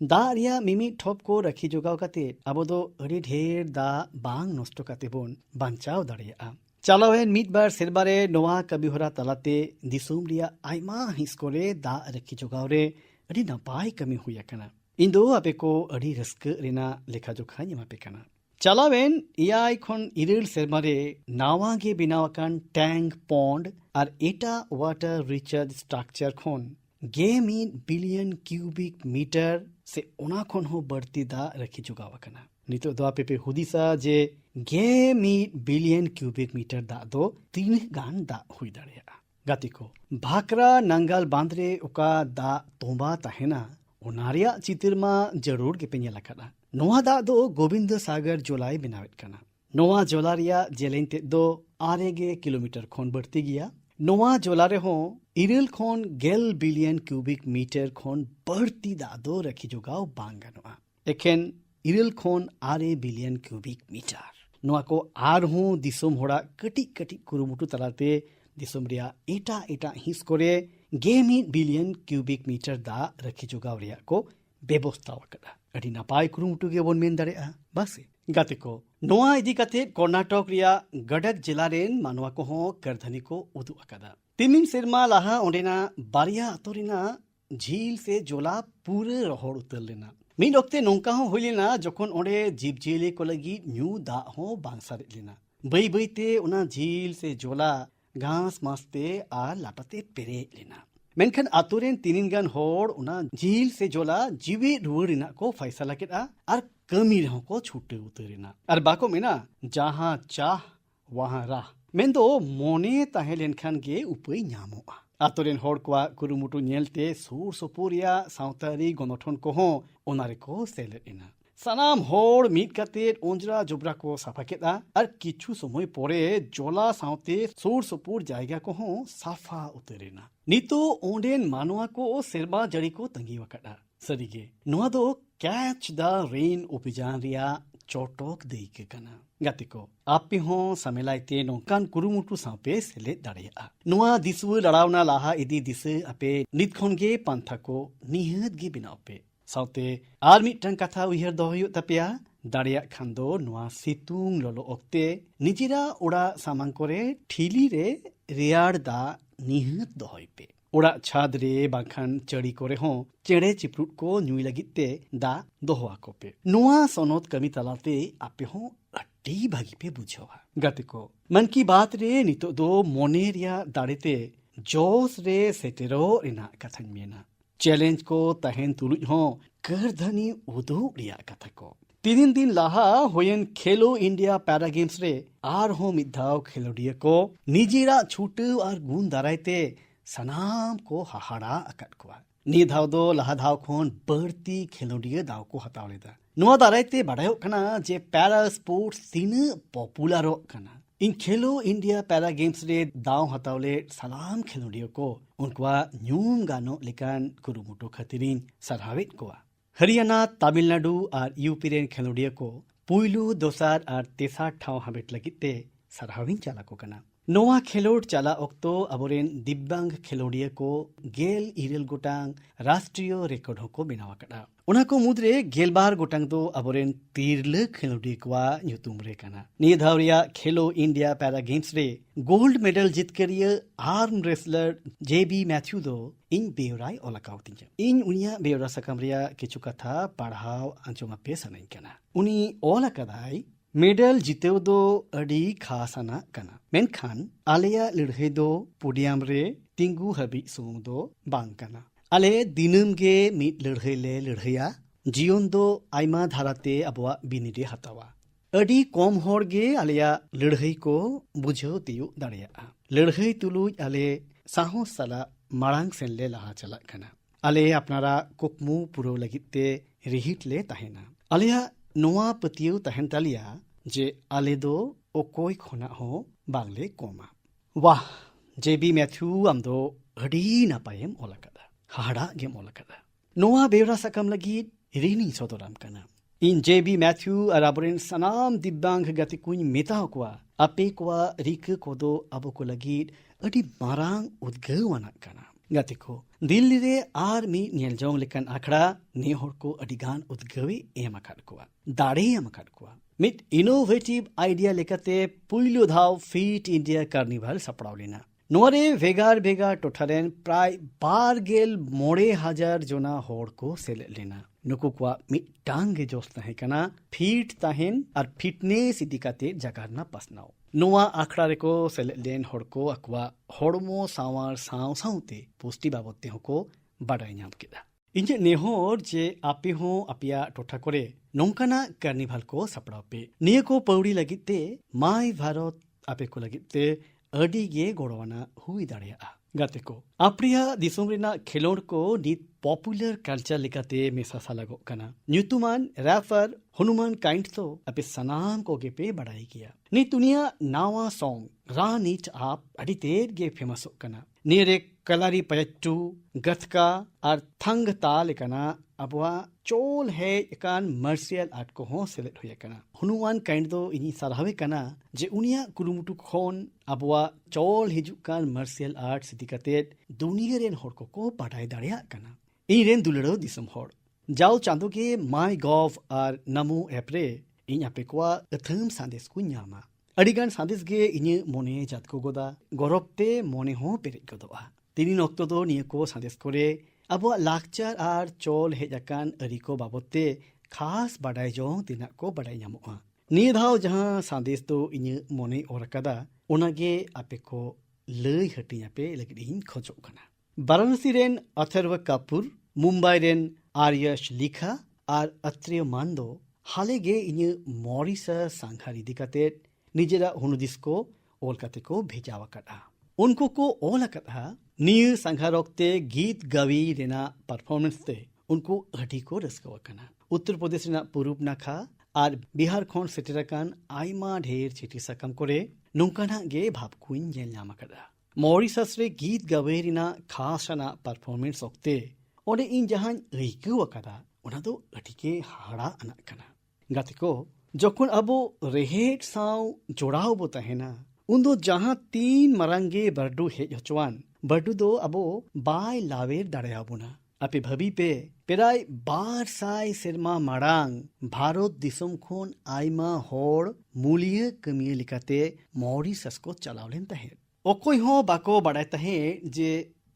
ᱫᱟᱜ ᱨᱮᱭᱟᱜ ᱢᱤᱢᱤᱫ ᱴᱷᱚᱯ ᱠᱚ ᱨᱟᱹᱠᱷᱤ ᱡᱚᱜᱟᱣ ᱠᱟᱛᱮ ᱟᱵᱚ ᱫᱚ ᱟᱹᱰᱤ ᱰᱷᱮᱨ ᱫᱟᱜ ᱵᱟᱝ ᱱᱚᱥᱴᱚ ᱠᱟᱛᱮ ᱵᱚᱱ ᱵᱟᱧᱪᱟᱣ ᱫᱟᱲᱮᱭᱟᱜᱼᱟ ᱪᱟᱞᱟᱣᱮᱱ ᱢᱤᱫ ᱵᱟᱨ ᱥᱮᱨᱢᱟᱨᱮ ᱱᱚᱣᱟ ᱠᱟᱹᱢᱤᱦᱚᱨᱟ ᱛᱟᱞᱟᱛᱮ ᱫᱤᱥᱚᱢ ᱨᱮᱭᱟᱜ ᱟᱭᱢᱟ ᱦᱤᱸᱥ ᱠᱚᱨᱮ ᱫᱟᱜ ᱨᱟᱹᱠᱷᱤ ᱡᱚᱜᱟᱣ ᱨᱮ ᱟᱹᱰᱤ ᱱᱟᱯᱟᱭ ᱠᱟᱹᱢᱤ ᱦᱩᱭ ᱟᱠᱟᱱᱟ ᱤᱧ ᱫᱚ ᱟᱯᱮ ᱠᱚ ᱟᱹᱰᱤ ᱨᱟᱹᱥᱠᱟᱹ ᱨᱮᱱᱟᱜ ᱞᱮᱠᱷᱟ ᱡᱚᱠᱷᱟᱧ ᱮᱢᱟᱯᱮ ᱠᱟᱱᱟ ᱪᱟᱞᱟᱣᱮᱱ ᱮᱭᱟᱭ ᱠᱷᱚᱱ ᱤᱨᱟᱹᱞ ᱥᱮᱨᱢᱟ ᱨᱮ ᱱᱟᱣᱟ ᱜᱮ ᱵᱮᱱᱟᱣ ᱟᱠᱟᱱ ᱴᱮᱝᱠ ᱯᱚᱱᱰ ᱟᱨ ᱮᱴᱟᱜ ᱳᱣᱟᱴᱟᱨ ᱨᱤᱪᱟᱨᱡ ᱥᱴᱨᱟᱠᱪᱟᱨ ᱠᱷᱚᱱ ᱜᱮ ᱢᱤᱫ ᱵᱤᱞᱤᱭᱚᱱ ᱠᱤᱭᱩᱵᱤᱠ ᱢᱤᱴᱟᱨ ᱥᱮ ᱚᱱᱟ ᱠᱷᱚᱱ ᱦᱚᱸ ᱵᱟᱹᱲᱛᱤ ᱫᱟᱜ ᱨᱟᱹᱠᱷᱤ ᱡᱚᱜᱟᱣ ᱟᱠᱟᱱᱟ ᱱᱤᱛᱚᱜ ᱫᱚ ᱟᱯᱮ ᱯᱮ ᱦᱩᱫᱤᱥᱟ ᱡᱮ ᱜᱮ ᱢᱤᱫ ᱵᱤᱞᱤᱭᱚᱱ ᱠᱤᱭᱩᱵᱤᱠ ᱢᱤᱴᱟᱨ ᱫᱟᱜ ᱫᱚ ᱛᱤᱱᱟᱹᱜ ᱜᱟᱱ ᱫᱟᱜ ᱦᱩᱭ ᱫᱟᱲᱮᱭᱟᱜᱼᱟ ᱜᱟᱛᱮ ᱠᱚ ᱵᱷᱟᱠᱨᱟ ᱱᱟᱝᱜᱟᱞ ᱵᱟᱸᱫᱷ ᱨᱮ ᱚᱠᱟ ᱫᱟᱜ ᱛᱚᱸᱵᱟ ᱛᱟᱦᱮᱱᱟ ᱚᱱᱟ ᱨᱮᱭᱟᱜ ᱪᱤᱛᱟᱹᱨ ᱢᱟ ᱡᱟᱹᱨᱩᱲ ᱜᱮᱯᱮ ᱧᱮᱞ ᱟᱠᱟᱫᱟ ᱱᱚᱣᱟ ᱫᱟᱜ ᱫᱚ ᱜᱳᱵᱤᱱᱫᱚ ᱥᱟᱜᱚᱨ ᱡᱚᱞᱟᱭ ᱵᱮᱱᱟᱣᱮᱫ ᱠᱟᱱᱟ ᱱᱚᱣᱟ ᱡᱚᱞᱟ ᱨᱮᱭᱟᱜ ᱡᱮᱞᱮᱧ ᱛᱮᱫ ᱫᱚ ᱟᱨᱮ ᱜᱮ ᱠᱤᱞᱳᱢᱤᱴᱟᱨ ᱠᱷᱚᱱ ᱵᱟᱹᱲᱛᱤ ᱜᱮᱭᱟ ᱱᱚᱣᱟ ᱡᱚᱞᱟ ᱨᱮᱦᱚᱸ ᱤᱨᱟᱹᱞ ᱠᱷᱚᱱ ᱜᱮᱞ ᱵᱤᱞᱤᱭᱚᱱ ᱠᱤᱭᱩᱵᱤᱠ ᱢᱤᱴᱟᱨ ᱠᱷᱚᱱ ᱵᱟᱹᱲᱛᱤ ᱫᱟᱜ ᱫᱚ ᱨᱟᱹᱠᱷᱤ ᱡᱚᱜᱟᱣ ᱵᱟᱝ ᱜᱟᱱᱚᱜᱼᱟ ᱮᱠᱷᱮᱱ ᱤᱨᱟᱹᱞ ᱠᱷᱚᱱ ᱟᱨᱮ ᱵᱤᱞᱤᱭᱚᱱ ᱠᱤᱭᱩᱵᱤᱠ ᱢᱤᱴᱟᱨ ᱱᱚᱣᱟ ᱠᱚ ᱟᱨᱦᱚᱸ ᱫᱤᱥᱚᱢ ᱦᱚᱲᱟᱜ ᱠᱟᱹᱴᱤᱡ ᱠᱟᱹᱴᱤᱡ ᱠᱩᱨᱩᱢᱩᱴᱩ ᱛᱟᱞᱟᱛᱮ ᱫᱤᱥᱚᱢ ᱨᱮᱭᱟᱜ ᱮᱴᱟᱜ ᱮᱴᱟᱜ ᱦᱤᱸᱥ ᱠᱚᱨᱮ ᱜᱮ ᱢᱤᱫ ᱵᱤᱞᱤᱭᱚᱱ ᱠᱤᱭᱩᱵᱤᱠ ᱢᱤᱴᱟᱨ ᱫᱟᱜ ᱨᱟᱹᱠᱷᱤ ᱡᱚᱜᱟᱣ ᱨᱮᱭᱟᱜ ᱠᱚ ᱵᱮᱵᱚᱥᱛᱷᱟ ᱟᱠᱟᱫᱟ ᱟᱹᱰᱤ ᱱᱟᱯᱟᱭ ᱠᱩᱨᱩᱢᱩᱴᱩ ᱜᱮᱵᱚᱱ ᱢᱮᱱ ᱫᱟᱲᱮᱭᱟᱜᱼᱟ ᱵᱟᱥᱮ ᱜᱟᱛᱮ ᱠᱚ ᱱᱚᱣᱟ ᱤᱫᱤ ᱠᱟᱛᱮᱫ ᱠᱚᱨᱱᱟᱴᱚᱠ ᱨᱮᱭᱟᱜ ᱜᱟᱰᱟᱠ ᱡᱮᱞᱟ ᱨᱮᱱ ᱢᱟᱱᱣᱟ ᱠᱚᱦᱚᱸ ᱠᱟᱹᱨᱫᱷᱟᱹᱱᱤ ᱠᱚ ᱩᱫᱩᱜ ᱟᱠᱟᱫᱟ ᱛᱤᱢᱤᱱ ᱥᱮᱨᱢᱟ ᱞᱟᱦᱟ ᱚᱸᱰᱮᱱᱟᱜ ᱵᱟᱨᱭᱟ ᱟᱛᱳ ᱨᱮᱱᱟᱜ ᱡᱷᱤᱞ ᱥᱮ ᱡᱚᱞᱟ ᱯᱩᱨᱟᱹ ᱨᱚᱦᱚᱲ ᱩᱛᱟᱹᱨ ᱞᱮᱱᱟ ᱢᱤᱫ ᱚᱠᱛᱮ ᱱᱚᱝᱠᱟ ᱦᱚᱸ ᱦᱩᱭ ᱞᱮᱱᱟ ᱡᱚᱠᱷᱚᱱ ᱚᱸᱰᱮ ᱡᱤᱵᱽ ᱡᱤᱭᱟᱹᱞᱤ ᱠᱚ ᱞᱟᱹᱜᱤᱫ ᱧᱩ ᱫᱟᱜ ᱦᱚᱸ ᱵᱟᱝ ᱥᱟᱨᱮᱡ ᱞᱮᱱᱟ ᱵᱟᱹᱭ ᱵᱟᱹᱭᱛᱮ ᱚᱱᱟ ᱡᱷᱤᱞ ᱥᱮ ᱡᱚᱞᱟ ᱜᱷᱟᱥ ᱢᱟᱥᱛᱮ ᱟᱨ ᱞᱟᱴᱟᱛᱮ ᱯᱮᱨᱮᱡ ᱞᱮᱱᱟ ᱢᱮᱱᱠᱷᱟᱱ ᱟᱛᱳ ᱨᱮᱱ ᱛᱤᱱᱤᱱ ᱜᱟᱱ ᱦᱚᱲ ᱚᱱᱟ ᱡᱷᱤᱞ ᱥᱮ ᱡᱚᱞᱟ ᱡᱤᱣᱮᱫ ᱨᱩᱣᱟᱹᱲ ᱨᱮᱱᱟᱜ ᱠᱚ ᱯᱷᱟᱭᱥᱟᱞᱟ ᱠᱮᱫᱼᱟ ᱟᱨ ᱠᱟᱹᱢᱤ ᱨᱮᱦᱚᱸ ᱠᱚ ᱪᱷᱩᱴᱟᱹᱣ ᱩᱛᱟᱹᱨᱮᱱᱟ ᱟᱨ ᱵᱟᱠᱚ ᱢᱮᱱᱟ ᱡᱟᱦᱟᱸ ᱪᱟᱦ ᱣᱟᱦᱟᱸ ᱨᱟᱦ ᱢᱮᱱᱫᱚ ᱢᱚᱱᱮ ᱛᱟᱦᱮᱸ ᱞᱮᱱᱠᱷᱟᱱ ᱜᱮ ᱩᱯᱟᱹᱭ ᱧᱟᱢᱚᱜᱼᱟ ᱟᱛᱳ ᱨᱮᱱ ᱦᱚᱲ ᱠᱚᱣᱟᱜ ᱠᱩᱨᱩᱢᱩᱴᱩ ᱧᱮᱞᱛᱮ ᱥᱩᱨ ᱥᱩᱯᱩᱨ ᱨᱮᱭᱟᱜ ᱥᱟᱶᱛᱟᱨᱤ ᱜᱚᱱᱚᱴᱷᱚᱱ ᱠᱚᱦᱚᱸ ᱚᱱᱟ ᱨᱮᱠᱚ ᱥᱮᱞᱮᱫ ᱮᱱᱟ ᱥᱟᱱᱟᱢ ᱦᱚᱲ ᱢᱤᱫ ᱠᱟᱛᱮᱫ ᱚᱸᱡᱽᱨᱟ ᱡᱚᱵᱽᱨᱟ ᱠᱚ ᱥᱟᱯᱷᱟ ᱠᱮᱫᱟ ᱟᱨ ᱠᱤᱪᱷᱩ ᱥᱚᱢᱚᱭ ᱯᱚᱨᱮ ᱡᱚᱞᱟ ᱥᱟᱶᱛᱮ ᱥᱩᱨ ᱥᱩᱯᱩᱨ ᱡᱟᱭᱜᱟ ᱠᱚᱦᱚᱸ ᱥᱟᱯᱷᱟ ᱩᱛᱟᱹᱨᱮᱱᱟ ᱱᱤᱛᱚᱜ ᱚᱸᱰᱮᱱ ᱢᱟᱱᱣᱟ ᱠᱚ ᱥᱮᱨᱢᱟ ᱡᱟᱹᱲᱤ ᱠᱚ ᱛᱟᱺᱜᱤ ᱟᱠᱟᱫᱟ ᱥᱟᱹᱨᱤᱜᱮ ᱱᱚᱣᱟ ᱫᱚ ކައިޗްދާ ރީން އުފިޖާންރިޔާ ಚೋಟೋಕ್ ದೈಕಕನ ಗತಿಕೋ ಆಪಿ ಹೋ ಸಮೆಲೈತೆ ನೊಂಕಾನ್ ಕುರುಮುಟು ಸಾಪೆ ಸೆಲೆ ದಡೆಯ ನುವಾ ದಿಸುವ ಲಡಾವನಾ ಲಾಹಾ ಇದಿ ದಿಸ ಅಪೆ ನಿತ್ಖೊನ್ಗೆ ಪಂಥಕೋ ನಿಹತ್ ಗೆ ಬಿನಾಪೆ ಸಾವ್ತೆ ಆರ್ ಮಿಟ್ಟಾನ್ ಕಥಾ ಉಯರ್ ದೋಹಯು ತಪೆಯ ᱫᱟᱲᱮᱭᱟᱜ ᱠᱷᱟᱱ ᱫᱚ ᱱᱚᱣᱟ ᱥᱤᱛᱩᱝ ᱞᱚᱞᱚ ᱚᱠᱛᱮ ᱱᱤᱡᱮᱨᱟᱜ ᱚᱲᱟᱜ ᱥᱟᱢᱟᱝ ᱠᱚᱨᱮ ᱴᱷᱤᱞᱤ ᱨᱮ ᱨᱮᱭᱟᱲ ᱫᱟᱜ ᱱᱤᱦᱟᱹᱛ ᱫᱚᱦᱚᱭ ᱯᱮ ᱚᱲᱟᱜ ᱪᱷᱟᱫ ᱨᱮ ᱵᱟᱝᱠᱷᱟᱱ ᱪᱟᱹᱲᱤ ᱠᱚᱨᱮ ᱦᱚᱸ ᱪᱮᱬᱮ ᱪᱤᱯᱨᱩᱫ ᱠᱚ ᱧᱩᱭ ᱞᱟᱹᱜᱤᱫ ᱛᱮ ᱫᱟᱜ ᱫᱚᱦᱚ ᱟᱠᱚᱯᱮ ᱱᱚᱣᱟ ᱥᱚᱱᱚᱛ ᱠᱟᱹᱢᱤ ᱛᱟᱞᱟᱛᱮ ᱟᱯᱮ ᱦᱚᱸ ᱟᱹᱰᱤ ᱵᱷᱟᱹᱜᱤ ᱯᱮ ᱵᱩᱡᱷᱟᱹᱣᱟ ᱜᱟᱛᱮ ᱠᱚ ᱢᱟᱱ ᱠᱤ ᱵᱟᱛ ᱨᱮ ᱱᱤᱛᱚᱜ ᱫᱚ ᱢᱚᱱᱮ ᱨᱮᱭᱟᱜ ᱫᱟᱲᱮᱛᱮ ᱡᱚᱥ ᱨᱮ ᱥᱮᱴᱮᱨᱚᱜ ᱨᱮᱱᱟᱜ ᱠᱟᱛᱷᱟᱧ ᱢᱮᱱᱟ ᱪᱮᱞᱮᱧᱡᱽ ᱠᱚ ᱛᱟᱦᱮᱱ ᱛᱩᱞᱩᱡ ᱦᱚᱸ ᱠᱟᱹᱨᱫᱷᱟᱹᱱᱤ ᱩᱫᱩᱜ ᱨᱮᱭᱟᱜ ᱠᱟᱛᱷᱟ ᱠᱚ ᱛᱤᱱ ᱫᱤᱱ ᱞᱟᱦᱟ ᱦᱩᱭᱮᱱ ᱠᱷᱮᱞᱳ ᱤᱱᱰᱤᱭᱟ ᱯᱮᱨᱟ ᱜᱮᱢᱥ ᱨᱮ ᱟᱨᱦᱚᱸ ᱢᱤᱫ ᱫᱷᱟᱣ ᱠᱷᱮᱞᱳᱰᱤᱭᱟᱹ ᱠᱚ ᱱᱤᱡᱮᱨᱟᱜ ᱪᱷᱩᱴᱟᱹᱣ ᱟᱨ ᱜᱩᱱ ᱫᱟᱨᱟᱭ ᱛᱮ ᱥᱟᱱᱟᱢ ᱠᱚ ᱦᱟᱦᱟᱲᱟ ᱟᱠᱟᱫ ᱠᱚᱣᱟ ᱱᱤᱭᱟᱹ ᱫᱷᱟᱣ ᱫᱚ ᱞᱟᱦᱟ ᱫᱷᱟᱣ ᱠᱷᱚᱱ ᱵᱟᱹᱲᱛᱤ ᱠᱷᱮᱞᱳᱰᱤᱭᱟᱹ ᱫᱟᱣ ᱠᱚ ᱦᱟᱛᱟᱣ ᱞᱮᱫᱟ ᱱᱚᱣᱟ ᱫᱟᱨᱟᱭ ᱛᱮ ᱵᱟᱰᱟᱭᱚᱜ ᱠᱟᱱᱟ ᱡᱮ ᱯᱮᱨᱟ ᱥᱯᱳᱨᱴᱥ ᱛᱤᱱᱟᱹᱜ ᱯᱚᱯᱩᱞᱟᱨᱚᱜ ᱠᱟᱱᱟ ᱤᱧ ᱠᱷᱮᱞᱳ ᱤᱱᱰᱤᱭᱟ ᱯᱮᱨᱟ ᱜᱮᱢᱥ ᱨᱮ ᱫᱟᱣ ᱦᱟᱛᱟᱣ ᱞᱮᱫ ᱥᱟᱱᱟᱢ ᱠᱷᱮᱞᱳᱰᱤᱭᱟᱹ ᱠᱚ ᱩᱱᱠᱩᱣᱟᱜ ᱧᱩᱢ ᱜᱟᱱᱚᱜ ᱞᱮᱠᱟᱱ ᱠᱩᱨᱩᱢᱩᱴᱩ ᱠᱷᱟᱹᱛᱤᱨᱤᱧ ᱥᱟᱨᱦᱟᱣᱮᱫ ᱠᱚᱣᱟ ᱦᱚᱨᱤᱭᱟᱱᱟ ᱛᱟᱢᱤᱞᱱᱟᱰᱩ ᱟᱨ ᱤᱭᱩᱯᱤ ᱨᱮᱱ ᱠᱷᱮᱞᱳᱰᱤᱭᱟᱹ ᱠᱚ ᱯᱩᱭᱞᱩ ᱫᱚᱥᱟᱨ ᱟᱨ ᱛᱮᱥᱟᱨ ᱴᱷᱟᱶ ᱦᱟᱢᱮᱴ ᱞᱟᱹᱜᱤᱫ ᱛᱮ ᱥᱟᱨᱦᱟᱣᱤᱧ ᱪᱟᱞ ᱟᱠᱚ ᱠᱟᱱᱟ ᱱᱚᱣᱟ ᱠᱷᱮᱞᱳᱰ ᱪᱟᱞᱟᱜ ᱚᱠᱛᱚ ᱟᱵᱚᱨᱮᱱ ᱫᱤᱵᱽᱵᱟᱝ ᱠᱷᱮᱞᱳᱰᱤᱭᱟᱹ ᱠᱚ ᱜᱮᱞ ᱤᱨᱟᱹᱞ ᱜᱚᱴᱟᱝ ᱨᱟᱥᱴᱨᱤᱭᱚ ᱨᱮᱠᱚᱨᱰ ᱦᱚᱸᱠᱚ ᱵᱮᱱᱟᱣ ᱟᱠᱟᱫᱟ ᱚᱱᱟ ᱠᱚ ᱢᱩᱫᱽᱨᱮ ᱜᱮᱞᱵᱟᱨ ᱜᱚᱴᱟᱝ ᱫᱚ ᱟᱵᱚᱨᱮᱱ ᱛᱤᱨᱞᱟᱹ ᱠᱷᱮᱞᱳᱰᱤᱭᱟᱹ ᱠᱚᱣᱟᱜ ᱧᱩᱛᱩᱢ ᱨᱮ ᱠᱟᱱᱟ ᱱᱤᱭᱟᱹ ᱫᱷᱟᱣ ᱨᱮᱭᱟᱜ ᱠᱷᱮᱞᱳ ᱤᱱᱰᱤᱭᱟ ᱯᱮᱨᱟ ᱜᱮᱢᱥ ᱨᱮ ᱜᱳᱞᱰ ᱢᱮᱰᱮᱞ ᱡᱤᱛᱠᱟᱹᱨᱤᱭᱟᱹ ᱟᱨᱢ ᱨᱮᱥᱞᱟᱨ ᱡᱮᱵᱤ ᱢᱮᱛᱷᱤᱭᱩ ᱫᱚ ᱤᱧ ᱵᱮᱣᱨᱟᱭ ᱚᱞ ᱟᱠᱟᱣᱫᱤᱧᱟ ᱤᱧ ᱩᱱᱤᱭᱟᱜ ᱵᱮᱣᱨᱟ ᱥᱟᱠᱟᱢ ᱨᱮᱭᱟᱜ ᱠᱤᱪᱷᱩ ᱠᱟᱛᱷᱟ ᱯᱟᱲᱦᱟᱣ ᱟᱸᱡᱚᱢ ᱟᱯᱮ ᱥᱟᱱᱟᱧ ᱠᱟᱱᱟ ᱩᱱᱤ ᱚᱞ ᱟᱠᱟᱫᱟᱭ मेडल जितेव दो अड़ी खास आना कना मेनखान आलेया लड़हई दो पोडियम तिंगु हबी सुमुंग दो बांग कना आले दिनम गे मिट लड़हई ले लड़हया जीवन दो धाराते अबवा बिनिडे अड़ी कम लड़हई को बुझाव तियु दाड़ेया लड़हई तुलुज आले साहस साला माड़ांग सेन ले लहा चलाक कना आले अपनारा कुकमु पुरो लगित रिहिट ले तहेना आलेया ᱱᱚᱣᱟ ᱯᱟᱹᱛᱭᱟᱹᱣ ᱛᱟᱦᱮᱱ ᱛᱟᱞᱮᱭᱟ ᱡᱮ ᱟᱞᱮ ᱫᱚ ᱚᱠᱚᱭ ᱠᱷᱚᱱᱟᱜ ᱦᱚᱸ ᱵᱟᱝᱞᱮ ᱠᱚᱢᱟ ᱣᱟᱦ ᱡᱮᱵᱤ ᱢᱮᱛᱷᱤᱭᱩ ᱟᱢ ᱫᱚ ᱟᱹᱰᱤ ᱱᱟᱯᱟᱭᱮᱢ ᱚᱞ ᱟᱠᱟᱫᱟ ᱦᱟᱦᱟᱲᱟᱜ ᱜᱮᱢ ᱚᱞ ᱟᱠᱟᱫᱟ ᱱᱚᱣᱟ ᱵᱮᱣᱨᱟ ᱥᱟᱠᱟᱢ ᱞᱟᱹᱜᱤᱫ ᱨᱤᱱᱤᱧ ᱥᱚᱫᱚᱨᱟᱢ ᱠᱟᱱᱟ ᱤᱧ ᱡᱮᱵᱤ ᱢᱮᱛᱷᱤᱭᱩ ᱟᱨ ᱟᱵᱚᱨᱮᱱ ᱥᱟᱱᱟᱢ ᱫᱤᱵᱽᱵᱟᱝᱜ ᱜᱟᱛᱮ ᱠᱩᱧ ᱢᱮᱛᱟᱣ ᱠᱚᱣᱟ ᱟᱯᱮ ᱠᱚᱣᱟᱜ ᱨᱤᱠᱟᱹ ᱠᱚᱫᱚ ᱟᱵᱚ ᱠᱚ ᱞᱟᱹᱜᱤᱫ ᱟᱹᱰᱤ ᱢᱟᱨᱟᱝ ᱩᱫᱽᱜᱟᱹᱣᱟᱱᱟᱜ ᱠᱟᱱᱟ गति को दिल्ली रे आर मी नेल जों लेकन आखड़ा नेहोर को अडिगान उद्गवे एम अकाड कोवा दाड़े एम अकाड कोवा मित इनोवेटिव आइडिया लेकते पुइलो धाव फीट इंडिया कार्निवल सपड़ाव लेना नोरे वेगार वेगार टोठरेन प्राय बार गेल मोड़े हज़ार जोना होड़ को सेल लेना नुकु कोवा मित टांगे जोस तहे कना फीट तहेन और फिटनेस इदिकाते जगारना पसनाओ ᱱᱚᱣᱟ ᱟᱠᱷᱲᱟ ᱨᱮᱠᱚ ᱥᱮᱞᱮᱫ ᱞᱮᱱ ᱦᱚᱲ ᱠᱚ ᱟᱠᱚᱣᱟᱜ ᱦᱚᱲᱢᱚ ᱥᱟᱶᱟᱨ ᱥᱟᱶ ᱥᱟᱶᱛᱮ ᱯᱩᱥᱴᱤ ᱵᱟᱵᱚᱫ ᱛᱮᱦᱚᱸ ᱠᱚ ᱵᱟᱰᱟᱭ ᱧᱟᱢ ᱠᱮᱫᱟ ᱤᱧᱟᱹᱜ ᱱᱮᱦᱚᱨ ᱡᱮ ᱟᱯᱮ ᱦᱚᱸ ᱟᱯᱮᱭᱟᱜ ᱴᱚᱴᱷᱟ ᱠᱚᱨᱮ ᱱᱚᱝᱠᱟᱱᱟᱜ ᱠᱟᱨᱱᱤᱵᱷᱟᱞ ᱠᱚ ᱥᱟᱯᱲᱟᱣ ᱯᱮ ᱱᱤᱭᱟᱹ ᱠᱚ ᱯᱟᱹᱣᱲᱤ ᱞᱟᱹᱜᱤᱫ ᱛᱮ ᱢᱟᱭ ᱵᱷᱟᱨᱚᱛ ᱟᱯᱮ ᱠᱚ ᱞᱟᱹᱜᱤᱫ ᱛᱮ ᱟᱹᱰᱤ ᱜᱮ ᱜᱚᱲᱚᱣᱟᱱᱟᱜ ᱦᱩᱭ ᱫᱟᱲᱮᱭᱟᱜᱼᱟ ᱜᱟᱛᱮᱠᱚ ᱟᱯᱨᱤᱭᱟ ᱫᱤᱥᱚᱢ ᱨᱮᱱᱟᱜ ᱠᱷᱮᱞᱳᱰ ᱠᱚ ᱱᱤᱛ ᱯᱚᱯᱩᱞᱟᱨ ᱠᱟᱞᱪᱟᱨ ᱞᱮᱠᱟᱛᱮ ᱢᱮᱥᱟ ᱥᱟᱞᱟᱜᱚᱜ ᱠᱟᱱᱟ ᱧᱩᱛᱩᱢᱟᱱ ᱨᱮᱯᱟᱨ ᱦᱚᱱᱩᱢᱟᱱ ᱠᱟᱭᱤᱱᱰ ᱫᱚ ᱟᱯᱮ ᱥᱟᱱᱟᱢ ᱠᱚᱜᱮ ᱯᱮ ᱵᱟᱰᱟᱭ ᱜᱮᱭᱟ ᱱᱤᱛ ᱩᱱᱤᱭᱟᱜ ᱱᱟᱣᱟ ᱥᱚᱝ ᱨᱟᱱᱤᱴ ᱟᱯ ᱟᱹᱰᱤ ᱛᱮᱫ ᱜᱮ ᱯᱷᱮᱢᱟᱥᱚᱜ ᱠᱟᱱᱟ नीरे कलारी पयचु गथका और थंग ताल कना अबवा चोल है इकान आर्ट को हों होना हुए कना हनुमान काइंड इन इन्हीं जे उन कुरुमुटु खोन अबवा चोल है जुकान मर्शियल आर्ट सिद्धिकते दुनिया रेन होड़ को को पढ़ाए दाढ़िया इन रेन दुलड़ो दिसम जाओ चांदो के, माय गॉव और नमो एप्रे आपे को अथम सांदेश कुन्यामा। ᱟᱹᱰᱤᱜᱟᱱ ᱥᱟᱸᱫᱮᱥ ᱜᱮ ᱤᱧᱟᱹᱜ ᱢᱚᱱᱮ ᱡᱟᱛᱠᱚ ᱜᱚᱫᱟ ᱜᱚᱨᱚᱵ ᱛᱮ ᱢᱚᱱᱮ ᱦᱚᱸ ᱯᱮᱨᱮᱡ ᱜᱚᱫᱚᱜᱼᱟ ᱛᱤᱱᱤᱱ ᱚᱠᱛᱚ ᱫᱚ ᱱᱤᱭᱟᱹ ᱠᱚ ᱥᱟᱸᱫᱮᱥ ᱠᱚᱨᱮ ᱟᱵᱚᱣᱟᱜ ᱞᱟᱠᱪᱟᱨ ᱟᱨ ᱪᱚᱞ ᱦᱮᱡ ᱟᱠᱟᱱ ᱟᱹᱨᱤ ᱠᱚ ᱵᱟᱵᱚᱫ ᱛᱮ ᱠᱷᱟᱥ ᱵᱟᱰᱟᱭ ᱡᱚᱝ ᱛᱤᱱᱟᱹᱜ ᱠᱚ ᱵᱟᱰᱟᱭ ᱧᱟᱢᱚᱜᱼᱟ ᱱᱤᱭᱟᱹ ᱫᱷᱟᱣ ᱡᱟᱦᱟᱸ ᱥᱟᱸᱫᱮᱥ ᱫᱚ ᱤᱧᱟᱹᱜ ᱢᱚᱱᱮ ᱚᱨ ᱟᱠᱟᱫᱟ ᱚᱱᱟᱜᱮ ᱟᱯᱮ ᱠᱚ ᱞᱟᱹᱭ ᱦᱟᱹᱴᱤᱧ ᱟᱯᱮ ᱞᱟᱹᱜᱤᱫ ᱤᱧ ᱠᱷᱚᱡᱚᱜ ᱠᱟᱱᱟ ᱵᱟᱨᱟᱱᱚᱥᱤ ᱨᱮᱱ ᱚᱛᱷᱚᱨᱵᱚ ᱠᱟᱯᱩᱨ ᱢᱩᱢᱵᱟᱭ ᱨᱮᱱ ᱟᱨᱭᱟᱥ ᱞᱤᱠᱷᱟ ᱟᱨ ᱟᱛᱨᱮᱭᱚ ᱢᱟᱱ ᱫᱚ ᱦᱟᱞᱮᱜᱮ ᱤᱧᱟᱹᱜ ᱢᱚᱨᱤᱥᱟ ᱥᱟᱸᱜᱷᱟᱨ ᱤᱫᱤ ᱠᱟᱛᱮᱫ ᱱᱤᱡᱮᱨᱟᱜ ᱦᱩᱱᱩᱫᱤᱥ ᱠᱚ ᱚᱞ ᱠᱟᱛᱮ ᱠᱚ ᱵᱷᱮᱡᱟ ᱟᱠᱟᱫᱼᱟ ᱩᱱᱠᱩ ᱠᱚ ᱚᱞ ᱟᱠᱟᱫᱼᱟ ᱱᱤᱭᱟᱹ ᱥᱟᱸᱜᱷᱟᱨ ᱚᱠᱛᱮ ᱜᱤᱛ ᱜᱟᱹᱣᱤ ᱨᱮᱱᱟᱜ ᱯᱟᱨᱯᱷᱚᱨᱢᱮᱱᱥ ᱛᱮ ᱩᱱᱠᱩ ᱟᱹᱰᱤ ᱠᱚ ᱨᱟᱹᱥᱠᱟᱹ ᱟᱠᱟᱱᱟ ᱩᱛᱛᱚᱨ ᱯᱨᱚᱫᱮᱥ ᱨᱮᱱᱟᱜ ᱯᱩᱨᱩᱵ ᱱᱟᱠᱷᱟ ᱟᱨ ᱵᱤᱦᱟᱨ ᱠᱷᱚᱱ ᱥᱮᱴᱮᱨ ᱟᱠᱟᱱ ᱟᱭᱢᱟ ᱰᱷᱮᱨ ᱪᱤᱴᱷᱤ ᱥᱟᱠᱟᱢ ᱠᱚᱨᱮ ᱱᱚᱝᱠᱟᱱᱟᱜ ᱜᱮ ᱵᱷᱟᱵ ᱠᱚᱧ ᱧᱮᱞ ᱧᱟᱢ ᱟᱠᱟᱫᱟ ᱢᱚᱨᱤᱥᱟᱥ ᱨᱮ ᱜᱤᱛ ᱜᱟᱹᱣᱟᱹᱭ ᱨᱮᱱᱟᱜ ᱠᱷᱟᱥ ᱟᱱᱟᱜ ᱯᱟᱨᱯᱷᱚᱨᱢᱮᱱᱥ ᱚᱠᱛᱮ ᱚᱸᱰᱮ ᱤᱧ ᱡᱟᱦᱟᱸᱧ ᱟᱹᱭᱠᱟᱹᱣ ᱟᱠᱟᱫᱟ ᱚᱱᱟ ᱫᱚ ᱟᱹᱰᱤᱜᱮ ᱦᱟᱦᱟᱲᱟᱜ ᱟᱱᱟᱜ ᱠᱟᱱᱟ ᱜᱟᱛᱮ ᱠᱚ ᱡᱚᱠᱷᱚᱱ ᱟᱵᱚ ᱨᱮᱦᱮᱫ ᱥᱟᱶ ᱡᱚᱲᱟᱣ ᱵᱚ ᱛᱟᱦᱮᱱᱟ ᱩᱱᱫᱚ ᱡᱟᱦᱟᱸ ᱛᱤᱱ ᱢᱟᱨᱟᱝ ᱜᱮ ᱵᱟᱨᱰᱩ ᱦᱮᱡ ᱦᱚᱪᱚᱣᱟᱱ ᱵᱟᱨᱰᱩ ᱫᱚ ᱟᱵᱚ ᱵᱟᱭ ᱞᱟᱣᱮᱨ ᱫᱟᱲᱮᱭᱟᱵᱚᱱᱟ ᱟᱯᱮ ᱵᱷᱟᱹᱵᱤ ᱯᱮ ᱯᱨᱟᱭ ᱵᱟᱨ ᱥᱟᱭ ᱥᱮᱨᱢᱟ ᱢᱟᱲᱟᱝ ᱵᱷᱟᱨᱚᱛ ᱫᱤᱥᱚᱢ ᱠᱷᱚᱱ ᱟᱭᱢᱟ ᱦᱚᱲ ᱢᱩᱞᱤᱭᱟᱹ ᱠᱟᱹᱢᱤᱭᱟᱹ ᱞᱮᱠᱟᱛᱮ ᱢᱚᱨᱤᱥᱟᱥ ᱠᱚ ᱪᱟᱞᱟᱣ ᱞᱮᱱ ᱛᱟᱦᱮᱸᱫ ᱚᱠᱚᱭ ᱦᱚᱸ ᱵᱟᱠᱚ ᱵᱟᱰᱟᱭ ᱛᱟᱦᱮᱸᱫ ᱡᱮ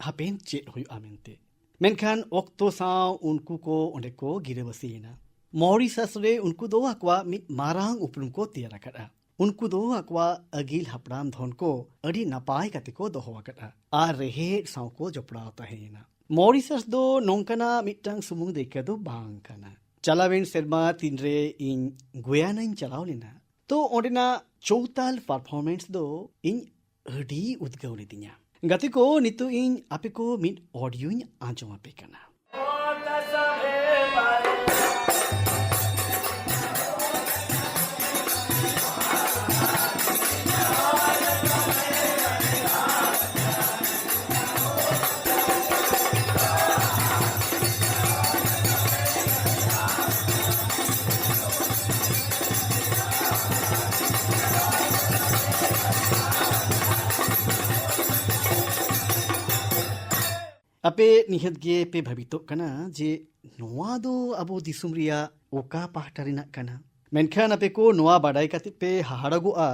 ᱦᱟᱯᱮᱱ ᱪᱮᱫ ᱦᱩᱭᱩᱜᱼᱟ ᱢᱮᱱᱛᱮ ᱢᱮᱱᱠᱷᱟᱱ ᱚᱠᱛᱚ ᱥᱟᱶ ᱩᱱᱠᱩ ᱠᱚ ᱚᱸᱰᱮ ᱠᱚ ᱜᱤᱨᱟᱹᱵᱟᱹᱥᱤᱭᱮᱱᱟ ᱢᱚᱨᱤᱥᱟᱥ ᱨᱮ ᱩᱱᱠᱩ ᱫᱚ ᱟᱠᱚᱣᱟᱜ ᱢᱤᱫ ᱢᱟᱨᱟᱝ ᱩᱯᱨᱩᱢ ᱠᱚ ᱛᱮᱭᱟᱨ ᱟᱠᱟᱫᱼᱟ ᱩᱱᱠᱩ ᱫᱚ ᱟᱠᱚᱣᱟᱜ ᱟᱹᱜᱤᱞ ᱦᱟᱯᱲᱟᱢ ᱫᱷᱚᱱ ᱠᱚ ᱟᱹᱰᱤ ᱱᱟᱯᱟᱭ ᱠᱟᱛᱮ ᱠᱚ ᱫᱚᱦᱚ ᱟᱠᱟᱫᱼᱟ ᱟᱨ ᱨᱮᱦᱮᱫ ᱥᱟᱶ ᱠᱚ ᱡᱚᱯᱲᱟᱣ ᱛᱟᱦᱮᱸᱭᱮᱱᱟ ᱢᱚᱨᱤᱥᱟᱥ ᱫᱚ ᱱᱚᱝᱠᱟᱱᱟᱜ ᱢᱤᱫᱴᱟᱝ ᱥᱩᱢᱩᱝ ᱫᱟᱹᱭᱠᱟᱹ ᱫᱚ ᱵᱟᱝ ᱠᱟᱱᱟ ᱪᱟᱞᱟᱣᱮᱱ ᱥᱮᱨᱢᱟ ᱛᱤᱱᱨᱮ ᱤᱧ ᱜᱩᱭᱟᱱᱟᱧ ᱪᱟᱞᱟᱣ ᱞᱮᱱᱟ ᱛᱚ ᱚᱸᱰᱮᱱᱟᱜ ᱪᱳᱣᱛᱟᱞ ᱯᱟᱨᱯᱷᱚᱨᱢᱮᱱᱥ ᱫᱚ ᱤᱧ ᱟᱹᱰᱤ ᱩᱫᱽᱜᱟᱹᱣ ᱞᱤᱫᱤᱧᱟ ᱜᱟᱛᱮ ᱠᱚ ᱱᱤᱛᱚᱜ ᱤᱧ ᱟᱯᱮ ᱠᱚ ᱢᱤᱫ ᱚᱰᱤᱭᱳᱧ ᱟᱸᱡᱚᱢ ᱟᱯᱮ ᱠᱟᱱᱟ ᱟᱯᱮ ᱱᱤᱦᱟᱹᱛ ᱜᱮ ᱯᱮ ᱵᱷᱟᱵᱤᱛᱚᱜ ᱠᱟᱱᱟ ᱡᱮ ᱱᱚᱣᱟ ᱫᱚ ᱟᱵᱚ ᱫᱤᱥᱚᱢ ᱨᱮᱭᱟᱜ ᱚᱠᱟ ᱯᱟᱦᱴᱟ ᱨᱮᱱᱟᱜ ᱠᱟᱱᱟ ᱢᱮᱱᱠᱷᱟᱱ ᱟᱯᱮ ᱠᱚ ᱱᱚᱣᱟ ᱵᱟᱰᱟᱭ ᱠᱟᱛᱮ ᱯᱮ ᱦᱟᱦᱟᱲᱟᱜᱚᱜᱼᱟ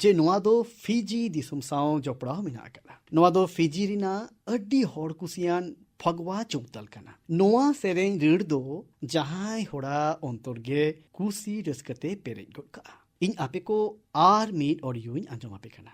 ᱡᱮ ᱱᱚᱣᱟ ᱫᱚ ᱯᱷᱤᱡᱤ ᱫᱤᱥᱚᱢ ᱥᱟᱶ ᱡᱚᱯᱲᱟᱣ ᱢᱮᱱᱟᱜ ᱟᱠᱟᱫᱟ ᱱᱚᱣᱟ ᱫᱚ ᱯᱷᱤᱡᱤ ᱨᱮᱱᱟᱜ ᱟᱹᱰᱤ ᱦᱚᱲ ᱠᱩᱥᱤᱭᱟᱱ ᱯᱷᱟᱜᱣᱟ ᱪᱚᱣᱛᱟᱞ ᱠᱟᱱᱟ ᱱᱚᱣᱟ ᱥᱮᱨᱮᱧ ᱨᱟᱹᱲ ᱫᱚ ᱡᱟᱦᱟᱸᱭ ᱦᱚᱲᱟᱜ ᱚᱱᱛᱚᱨ ᱜᱮ ᱠᱩᱥᱤ ᱨᱟᱹᱥᱠᱟᱹᱛᱮ ᱯᱮᱨᱮᱡ ᱜᱚᱫ ᱠᱟᱜᱼᱟ ᱤᱧ ᱟᱯᱮ ᱠᱚ ᱟᱨ ᱢᱤᱫ ᱚᱰᱤᱭᱳᱧ ᱟᱸᱡᱚᱢ ᱟᱯᱮ ᱠᱟᱱᱟ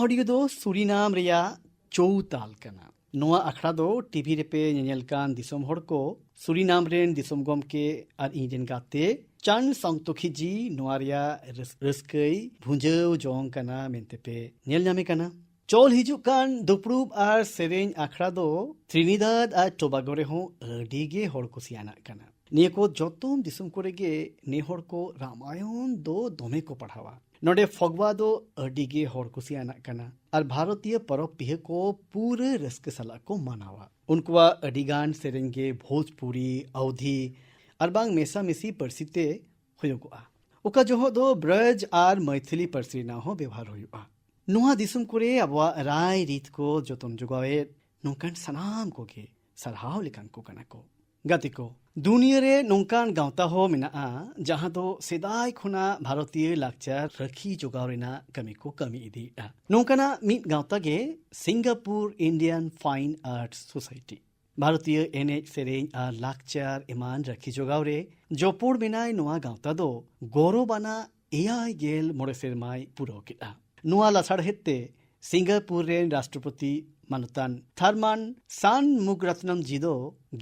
ᱱᱚᱣᱟ ᱚᱰᱤᱭᱳ ᱫᱚ ᱥᱩᱨᱤᱱᱟᱢ ᱨᱮᱭᱟᱜ ᱪᱳᱣᱛᱟᱞ ᱠᱟᱱᱟ ᱱᱚᱣᱟ ᱟᱠᱷᱲᱟ ᱫᱚ ᱴᱤᱵᱷᱤ ᱨᱮᱯᱮ ᱧᱮᱧᱮᱞ ᱠᱟᱱ ᱫᱤᱥᱚᱢ ᱦᱚᱲ ᱠᱚ ᱥᱩᱨᱤᱱᱟᱢ ᱨᱮᱱ ᱫᱤᱥᱚᱢ ᱜᱚᱢᱠᱮ ᱟᱨ ᱤᱧᱨᱮᱱ ᱜᱟᱛᱮ ᱪᱟᱱ ᱥᱟᱝᱛᱚᱠᱷᱤᱡᱤ ᱱᱚᱣᱟ ᱨᱮᱭᱟᱜ ᱨᱟᱹᱥ- ᱨᱟᱹᱥᱠᱟᱹᱭ ᱵᱷᱩᱸᱡᱟᱹᱣ ᱡᱚᱝ ᱠᱟᱱᱟ ᱢᱮᱱᱛᱮ ᱯᱮ ᱧᱮᱞ ᱧᱟᱢᱮ ᱠᱟᱱᱟ ᱪᱚᱞ ᱦᱤᱡᱩᱜ ᱠᱟᱱ ᱫᱩᱯᱲᱩᱵ ᱟᱨ ᱥᱮᱨᱮᱧ ᱟᱠᱷᱲᱟ ᱫᱚ ᱛᱨᱤᱱᱤᱫᱟᱫ ᱟᱨ ᱴᱳᱵᱟᱜᱳ ᱨᱮᱦᱚᱸ ᱟᱹᱰᱤ ᱜᱮ ᱦᱚᱲ ᱠᱩᱥᱤᱭᱟᱱᱟᱜ ᱠᱟᱱᱟ ᱱᱤᱭᱟᱹ ᱠᱚ ᱡᱚᱛᱚᱢ ᱫᱤᱥᱚᱢ ᱠᱚᱨᱮ ᱜᱮ ᱱᱮ ᱦᱚᱲ ko ᱨᱟᱢᱟᱭᱚᱱ ᱫᱚ ᱫᱚᱢᱮ ᱠᱚ ᱯᱟᱲᱦᱟᱣᱟ ᱱᱚᱰᱮ ᱯᱷᱚᱜᱽᱣᱟ ᱫᱚ ᱟᱹᱰᱤᱜᱮ ᱦᱚᱲ ᱠᱩᱥᱤᱭᱟᱱᱟᱜ ᱠᱟᱱᱟ ᱟᱨ ᱵᱷᱟᱨᱚᱛᱤᱭᱚ ᱯᱚᱨᱚᱵᱽ ᱯᱤᱦᱟᱹ ᱠᱚ ᱯᱩᱨᱟᱹ ᱨᱟᱹᱥᱠᱟᱹ ᱥᱟᱞᱟᱜ ᱠᱚ ᱢᱟᱱᱟᱣᱟ ᱩᱱᱠᱩᱣᱟᱜ ᱟᱹᱰᱤᱜᱟᱱ ᱥᱮᱨᱮᱧ ᱜᱮ ᱵᱷᱳᱡᱽᱯᱩᱨᱤ ᱟᱣᱫᱷᱤ ᱟᱨ ᱵᱟᱝ ᱢᱮᱥᱟᱢᱤᱥᱤ ᱯᱟᱹᱨᱥᱤ ᱛᱮ ᱦᱩᱭᱩᱜᱚᱜᱼᱟ ᱚᱠᱟ ᱡᱚᱦᱚᱜ ᱫᱚ ᱵᱨᱚᱡᱽ ᱟᱨ ᱢᱟᱭᱛᱷᱤᱞᱤ ᱯᱟᱹᱨᱥᱤ ᱨᱮᱱᱟᱜ ᱦᱚᱸ ᱵᱮᱵᱷᱟᱨ ᱦᱩᱭᱩᱜᱼᱟ ᱱᱚᱣᱟ ᱫᱤᱥᱚᱢ ᱠᱚᱨᱮ ᱟᱵᱚᱣᱟᱜ ᱨᱟᱭ ᱨᱤᱛ ᱠᱚ ᱡᱚᱛᱚᱱ ᱡᱚᱜᱟᱣᱮᱫ ᱱᱚᱝᱠᱟᱱ ᱥᱟᱱᱟᱢ ᱠᱚᱜᱮ ᱥᱟᱨᱦᱟᱣ ᱞᱮᱠᱟᱱ ᱠᱚ ᱠᱟᱱᱟ ᱠᱚ ᱜᱟᱛᱮ ᱠᱚ ᱫᱩᱱᱤᱭᱟᱹᱨᱮ ᱱᱚᱝᱠᱟᱱ ᱜᱟᱶᱛᱟ ᱦᱚᱸ ᱢᱮᱱᱟᱜᱼᱟ ᱡᱟᱦᱟᱸ ᱫᱚ ᱥᱮᱫᱟᱭ ᱠᱷᱚᱱᱟᱜ ᱵᱷᱟᱨᱚᱛᱤᱭᱚ ᱞᱟᱠᱪᱟᱨ ᱨᱟᱹᱠᱷᱤ ᱡᱚᱜᱟᱣ ᱨᱮᱱᱟᱜ ᱠᱟᱹᱢᱤ ᱠᱚ ᱠᱟᱹᱢᱤ ᱤᱫᱤᱭᱮᱜᱼᱟ ᱱᱚᱝᱠᱟᱱᱟᱜ ᱢᱤᱫ ᱜᱟᱶᱛᱟ ᱜᱮ Singapore Indian fine arts society Bharatiya ᱮᱱᱮᱡ ᱥᱮᱨᱮᱧ ᱟᱨ ᱞᱟᱠᱪᱟর ᱮᱢᱟᱱ ᱨᱟᱹᱠᱷᱤ ᱡᱚᱜᱟᱣ ᱨᱮ ᱡᱚᱯᱚᱲ ᱢᱮᱱᱟᱭ ᱱᱚᱣᱟ ᱜᱟᱶᱛᱟ ᱫᱚ ᱜᱚᱨᱚᱵ ᱟᱱᱟᱜ ᱮᱭᱟᱭ ᱜᱮᱞ ᱢᱚᱬᱮ ᱥᱮᱨᱢᱟᱭ ᱯᱩᱨᱟᱹᱣ ᱠᱮᱫᱼᱟ ᱱᱚᱣᱟ ᱞᱟᱥᱟᱲᱦᱮᱫ ᱛᱮ ᱥᱤᱝᱜᱟᱯᱩᱨ ᱨᱮᱱ ᱨᱟᱥᱴᱨᱚᱯᱚᱛᱤ ᱢᱟᱱᱚᱛᱟᱱ ᱛᱷᱟᱨᱢᱟᱱ ᱥᱟᱱ ᱢᱩᱜᱨᱟᱛᱱᱟᱢ ᱡᱤ ᱫᱚ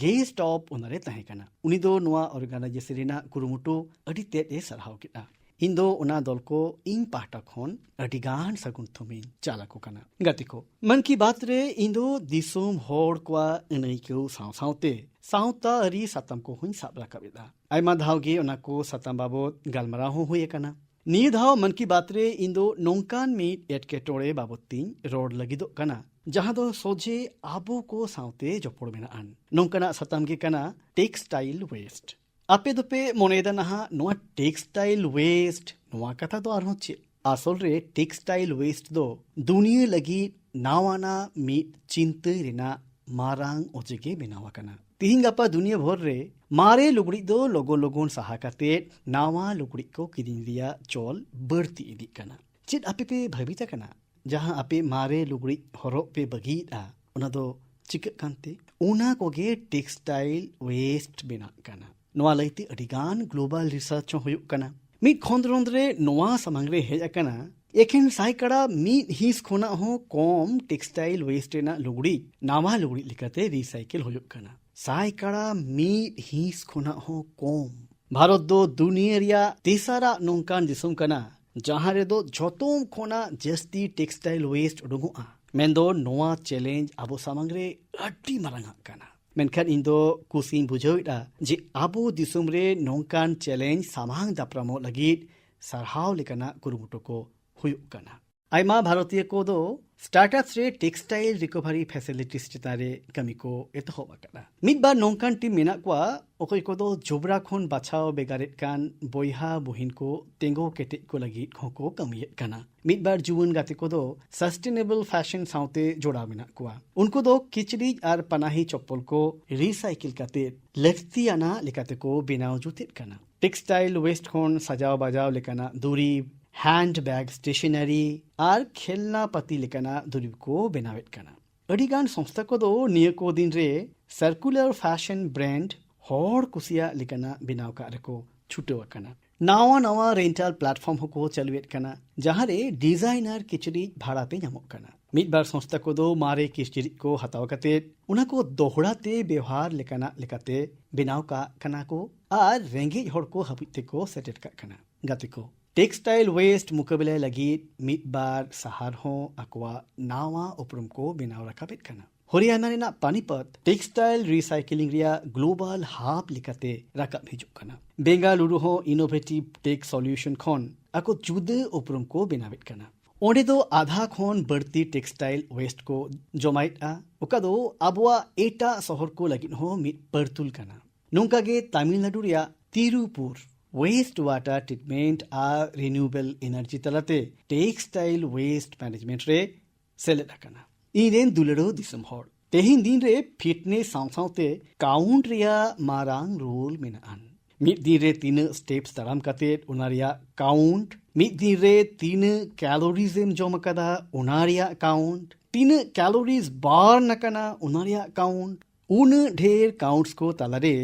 ᱜᱮᱥᱴ ᱚᱯ ᱚᱱᱟᱨᱮ ᱛᱟᱦᱮᱸ ᱠᱟᱱᱟ ᱩᱱᱤ ᱫᱚ ᱱᱚᱣᱟ ᱚᱨᱜᱟᱱᱟᱭᱡᱮᱥᱚᱱ ᱨᱮᱱᱟᱜ ᱠᱩᱨᱩᱢᱩᱴᱩ ᱟᱹᱰᱤ ᱛᱮᱫ ᱮ ᱥᱟᱨᱦᱟᱣ ᱠᱮᱫᱼᱟ ᱤᱧ ᱫᱚ ᱚᱱᱟ ᱫᱚᱞ ᱠᱚ ᱤᱧ ᱯᱟᱦᱴᱟ ᱠᱷᱚᱱ ᱟᱹᱰᱤᱜᱟᱱ ᱥᱟᱹᱜᱩᱱ ᱛᱷᱩᱢᱤᱧ ᱪᱟᱞ ᱟᱠᱚ ᱠᱟᱱᱟ ᱜᱟᱛᱮ ᱠᱚ ᱢᱚᱱ ᱠᱤ ᱵᱟᱛ ᱨᱮ ᱤᱧ ᱫᱚ ᱫᱤᱥᱚᱢ ᱦᱚᱲ ᱠᱚᱣᱟᱜ ᱟᱹᱱᱟᱹᱭᱠᱟᱹᱣ ᱥᱟᱶ ᱥᱟᱶᱛᱮ ᱥᱟᱶᱛᱟ ᱟᱹᱨᱤ ᱥᱟᱛᱟᱢ ᱠᱚᱦᱚᱸᱧ ᱥᱟᱵ ᱨᱟᱠᱟᱵ ᱮᱫᱟ ᱟᱭᱢᱟ ᱫᱷᱟᱣ ᱜᱮ ᱚᱱᱟ ᱠᱚ ᱥᱟᱛᱟᱢ ᱵᱟᱵᱚᱫ ᱜᱟᱞᱢᱟᱨᱟᱣ ᱦᱚᱸ ᱦᱩᱭ ᱟᱠᱟᱱᱟ ᱱᱤᱭᱟᱹ ᱫᱷᱟᱣ ᱢᱚᱱ ᱠᱤ ᱵᱟᱛ ᱨᱮ ᱤᱧ ᱫᱚ ᱱᱚᱝᱠᱟᱱ ᱢᱤᱫ ᱮᱴᱠᱮᱴᱚᱬᱮ ᱵᱟᱵᱚᱫ ᱛᱤᱧ ᱨᱚᱲ ᱞᱟᱹᱜᱤᱫᱚᱜ ᱠᱟᱱᱟ ᱡᱟᱦᱟᱸ ᱫᱚ ᱥᱚᱡᱷᱮ ᱟᱵᱚ ᱠᱚ ᱥᱟᱶᱛᱮ ᱡᱚᱯᱚᱲ ᱢᱮᱱᱟᱜ ᱟᱱ ᱱᱚᱝᱠᱟᱱᱟᱜ ᱥᱟᱛᱟᱢ ᱜᱮ ᱠᱟᱱᱟ ᱴᱮᱠᱥᱴᱟᱭᱤᱞ ᱳᱭᱮᱥᱴ ᱟᱯᱮ ᱫᱚᱯᱮ ᱢᱚᱱᱮᱭᱮᱫᱟ ᱱᱟᱦᱟᱜ ᱱᱚᱣᱟ ᱴᱮᱠᱥᱴᱟᱭᱤᱞ ᱳᱭᱮᱥᱴ ᱱᱚᱣᱟ ᱠᱟᱛᱷᱟ ᱫᱚ ᱟᱨᱦᱚᱸ ᱪᱮᱫ ᱟᱥᱚᱞ ᱨᱮ ᱴᱮᱠᱥᱴᱟᱭᱤᱞ ᱳᱭᱮᱥᱴ ᱫᱚ ᱫᱩᱱᱤᱭᱟᱹ ᱞᱟᱹᱜᱤᱫ ᱱᱟᱣᱟᱱᱟᱜ ᱢᱤᱫ ᱪᱤᱱᱛᱟᱹ ᱨᱮᱱᱟᱜ ᱢᱟᱨᱟᱝ ᱚᱡᱮ ᱜᱮ ᱵᱮᱱᱟᱣ ᱟᱠᱟᱱᱟ ᱛᱤᱦᱤᱧ ᱜᱟᱯᱟ ᱫᱩᱱᱤᱭᱟᱹ ᱵᱷᱳᱨ ᱨᱮ ᱢᱟᱨᱮ ᱞᱩᱜᱽᱲᱤᱡ ᱫᱚ ᱞᱚᱜᱚᱱ ᱞᱚᱜᱚᱱ ᱥᱟᱦᱟ ᱠᱟᱛᱮᱫ ᱱᱟᱣᱟ ᱞᱩᱜᱽᱲᱤᱡ ᱠᱚ ᱠᱤᱨᱤᱧ ᱨᱮᱭᱟᱜ ᱪᱚᱞ ᱵᱟᱹᱲᱛᱤ ᱤᱫᱤᱜ ᱠᱟᱱᱟ ᱪᱮᱫ ᱟᱯᱮ ᱯᱮ ᱵᱷᱟᱹᱵᱤᱛ ᱟᱠᱟᱱᱟ जहाँ आपे मारे लुगड़ी हरो पे बगी आ को गे टेक्सटाइल वेस्ट बिना ग्लोबल रिसर्च होयु कना मी खोंद्रोंद्रे नोआ समंगरे हे जकना एकेन साइकडा मी हिस खोना हो कॉम टेक्सटाइल वेस्ट लुगड़ी नामा लुगड़ी रिसाइकल होयु कना मी हिस खोना हो भारत दुनिया रिया तीसरा नोंकान ᱡᱟᱦᱟᱸ ᱨᱮᱫᱚ ᱡᱚᱛᱚᱢ ᱠᱷᱚᱱᱟᱜ ᱡᱟᱹᱥᱛᱤ ᱴᱮᱠᱥᱴᱟᱭᱤᱞ ᱳᱭᱮᱥᱴ ᱩᱰᱩᱠᱚᱜᱼᱟ ᱢᱮᱱᱫᱚ ᱱᱚᱣᱟ ᱪᱮᱞᱮᱧᱡᱽ ᱟᱵᱚ ᱥᱟᱢᱟᱝ ᱨᱮ ᱟᱹᱰᱤ ᱢᱟᱨᱟᱝᱟᱜ ᱠᱟᱱᱟ ᱢᱮᱱᱠᱷᱟᱱ ᱤᱧᱫᱚ ᱠᱩᱥᱤᱧ ᱵᱩᱡᱷᱟᱹᱣᱮᱫᱼᱟ ᱡᱮ ᱟᱵᱚ ᱫᱤᱥᱚᱢ ᱨᱮ ᱱᱚᱝᱠᱟᱱ ᱪᱮᱞᱮᱧᱡᱽ ᱥᱟᱢᱟᱝ ᱫᱟᱯᱨᱟᱢᱚᱜ ᱞᱟᱹᱜᱤᱫ ᱥᱟᱨᱦᱟᱣ ᱞᱮᱠᱟᱱᱟᱜ ᱠᱩᱨᱩᱢᱩᱴᱩ ᱠᱚ ᱦᱩᱭᱩᱜ ᱠᱟᱱᱟ આઈમાં ભારતીય કોદો સ્ટાર્ટઅપ્સે ટેક્સટાઇલ રિકভারি ফ্যাসিলিটিস চিতারে কামিকো এত হওয়া কানা মিদবার নৌকান টিম মেনা কোয়া অকই কোদো জোবরা খন বাছাও বেগারেত কান বইহা বহিন কো তেঙ্গো কেটে কো লাগি খোকো কামিয়েত কানা মিদবার জুবন গাতে কোদো সাস্টেনেবল ফ্যাশন সাউতে জোড়া মেনা কোয়া উনকো দো কিচড়ি আর পানাহি চপ্পল কো রিসাইকেল কাতে লেফতি আনা লেকাতে কো বেনাও জুতিত কানা টেক্সটাইল ওয়েস্ট খন সাজাও বাজাও লেকানা দুরি ᱦᱮᱱᱰᱵᱮᱜ ᱥᱴᱮᱥᱚᱱᱟᱨᱤ ᱟᱨ ᱠᱷᱮᱞᱱᱟ ᱯᱟᱛᱤ ᱞᱮᱠᱟᱱᱟᱜ ᱫᱩᱨᱤᱵ ᱠᱚ ᱵᱮᱱᱟᱣᱮᱫ ᱠᱟᱱᱟ ᱟᱹᱰᱤᱜᱟᱱ ᱥᱚᱝᱥᱛᱷᱟ ᱠᱚᱫᱚ ᱱᱤᱭᱟᱹ ᱠᱚ ᱫᱤᱱ ᱨᱮ ᱥᱟᱨᱠᱩᱞᱟᱨ ᱯᱷᱮᱥᱚᱱ ᱵᱨᱮᱱᱰ ᱦᱚᱲ ᱠᱩᱥᱤᱭᱟᱜ ᱞᱮᱠᱟᱱᱟᱜ ᱵᱮᱱᱟᱣ ᱠᱟᱜ ᱨᱮᱠᱚ ᱪᱷᱩᱴᱟᱹᱣ ᱟᱠᱟᱱᱟ ᱱᱟᱣᱟ ᱱᱟᱣᱟ ᱨᱮᱱᱴᱟᱞ ᱯᱞᱟᱴᱯᱷᱚᱨᱢ ᱦᱚᱸᱠᱚ ᱪᱟᱹᱞᱩᱭᱮᱫ ᱠᱟᱱᱟ ᱡᱟᱦᱟᱸᱨᱮ ᱰᱤᱡᱟᱭᱱᱟᱨ ᱠᱤᱪᱨᱤᱡ ᱵᱷᱟᱲᱟᱛᱮ ᱧᱟᱢᱚᱜ ᱠᱟᱱᱟ ᱢᱤᱫ ᱵᱟᱨ ᱥᱚᱝᱥᱛᱷᱟ ᱠᱚᱫᱚ ᱢᱟᱨᱮ ᱠᱤᱪᱨᱤᱡ ᱠᱚ ᱦᱟᱛᱟᱣ ᱠᱟᱛᱮᱫ ᱚᱱᱟ ᱠᱚ ᱫᱚᱦᱲᱟᱛᱮ ᱵᱮᱣᱦᱟᱨ ᱞᱮᱠᱟᱱᱟᱜ ᱞᱮᱠᱟᱛᱮ ᱵᱮᱱᱟᱣ ᱠᱟᱜ ᱠᱟᱱᱟ ᱠᱚ ᱟᱨ ᱨᱮᱸᱜᱮᱡ ᱦᱚᱲ ᱠᱚ ᱦᱟᱹᱵᱤᱡ ᱛᱮᱠᱚ ᱥᱮᱴᱮᱨ ᱠᱟᱜ ᱠᱟᱱᱟ ᱜᱟᱛᱮ ᱠᱚ टेक्सटाइल वेस्ट मुकाबले लगी मिद बार सहारों अकवा नावा उपरम को बिनाव रखा बेट करना। हरियाणा रेना पानीपत टेक्सटाइल रिसाइकलिंग रिया ग्लोबल हाब लिकाते रकम हिजुक करना। बेंगालुरु हो इनोवेटिव टेक सॉल्यूशन खोन अको जुदे उपरम को बिनावित करना। ओडे दो आधा खोन बढ़ती टेक्सटाइल वेस्ट को जमाइट आ ओका दो अबवा एटा शहर को लगिन हो मिद परतुल करना। नुंका गे तमिलनाडु रिया Tiruppur waste water treatment are renewable energy talate textile waste management re sele dakana. ඉරෙන් දුලඩෝ දිසම් හෝල් තෙහින් දින්රේ ෆිට්නේ සංසවතේ කවුන්ට්‍රියා මාරං රූල් මෙන අන් මිත් දිරේ තින ස්ටේප්ස් තරම් කතේ උනාරියා කවුන්ට් මිත් දිරේ තින කැලෝරිසෙන් ජොමකදා උනාරියා කවුන්ට් තින කැලෝරිස් බාර්නකන උනාරියා කවුන්ට් උන ঢের কাউন্টস কো তালারে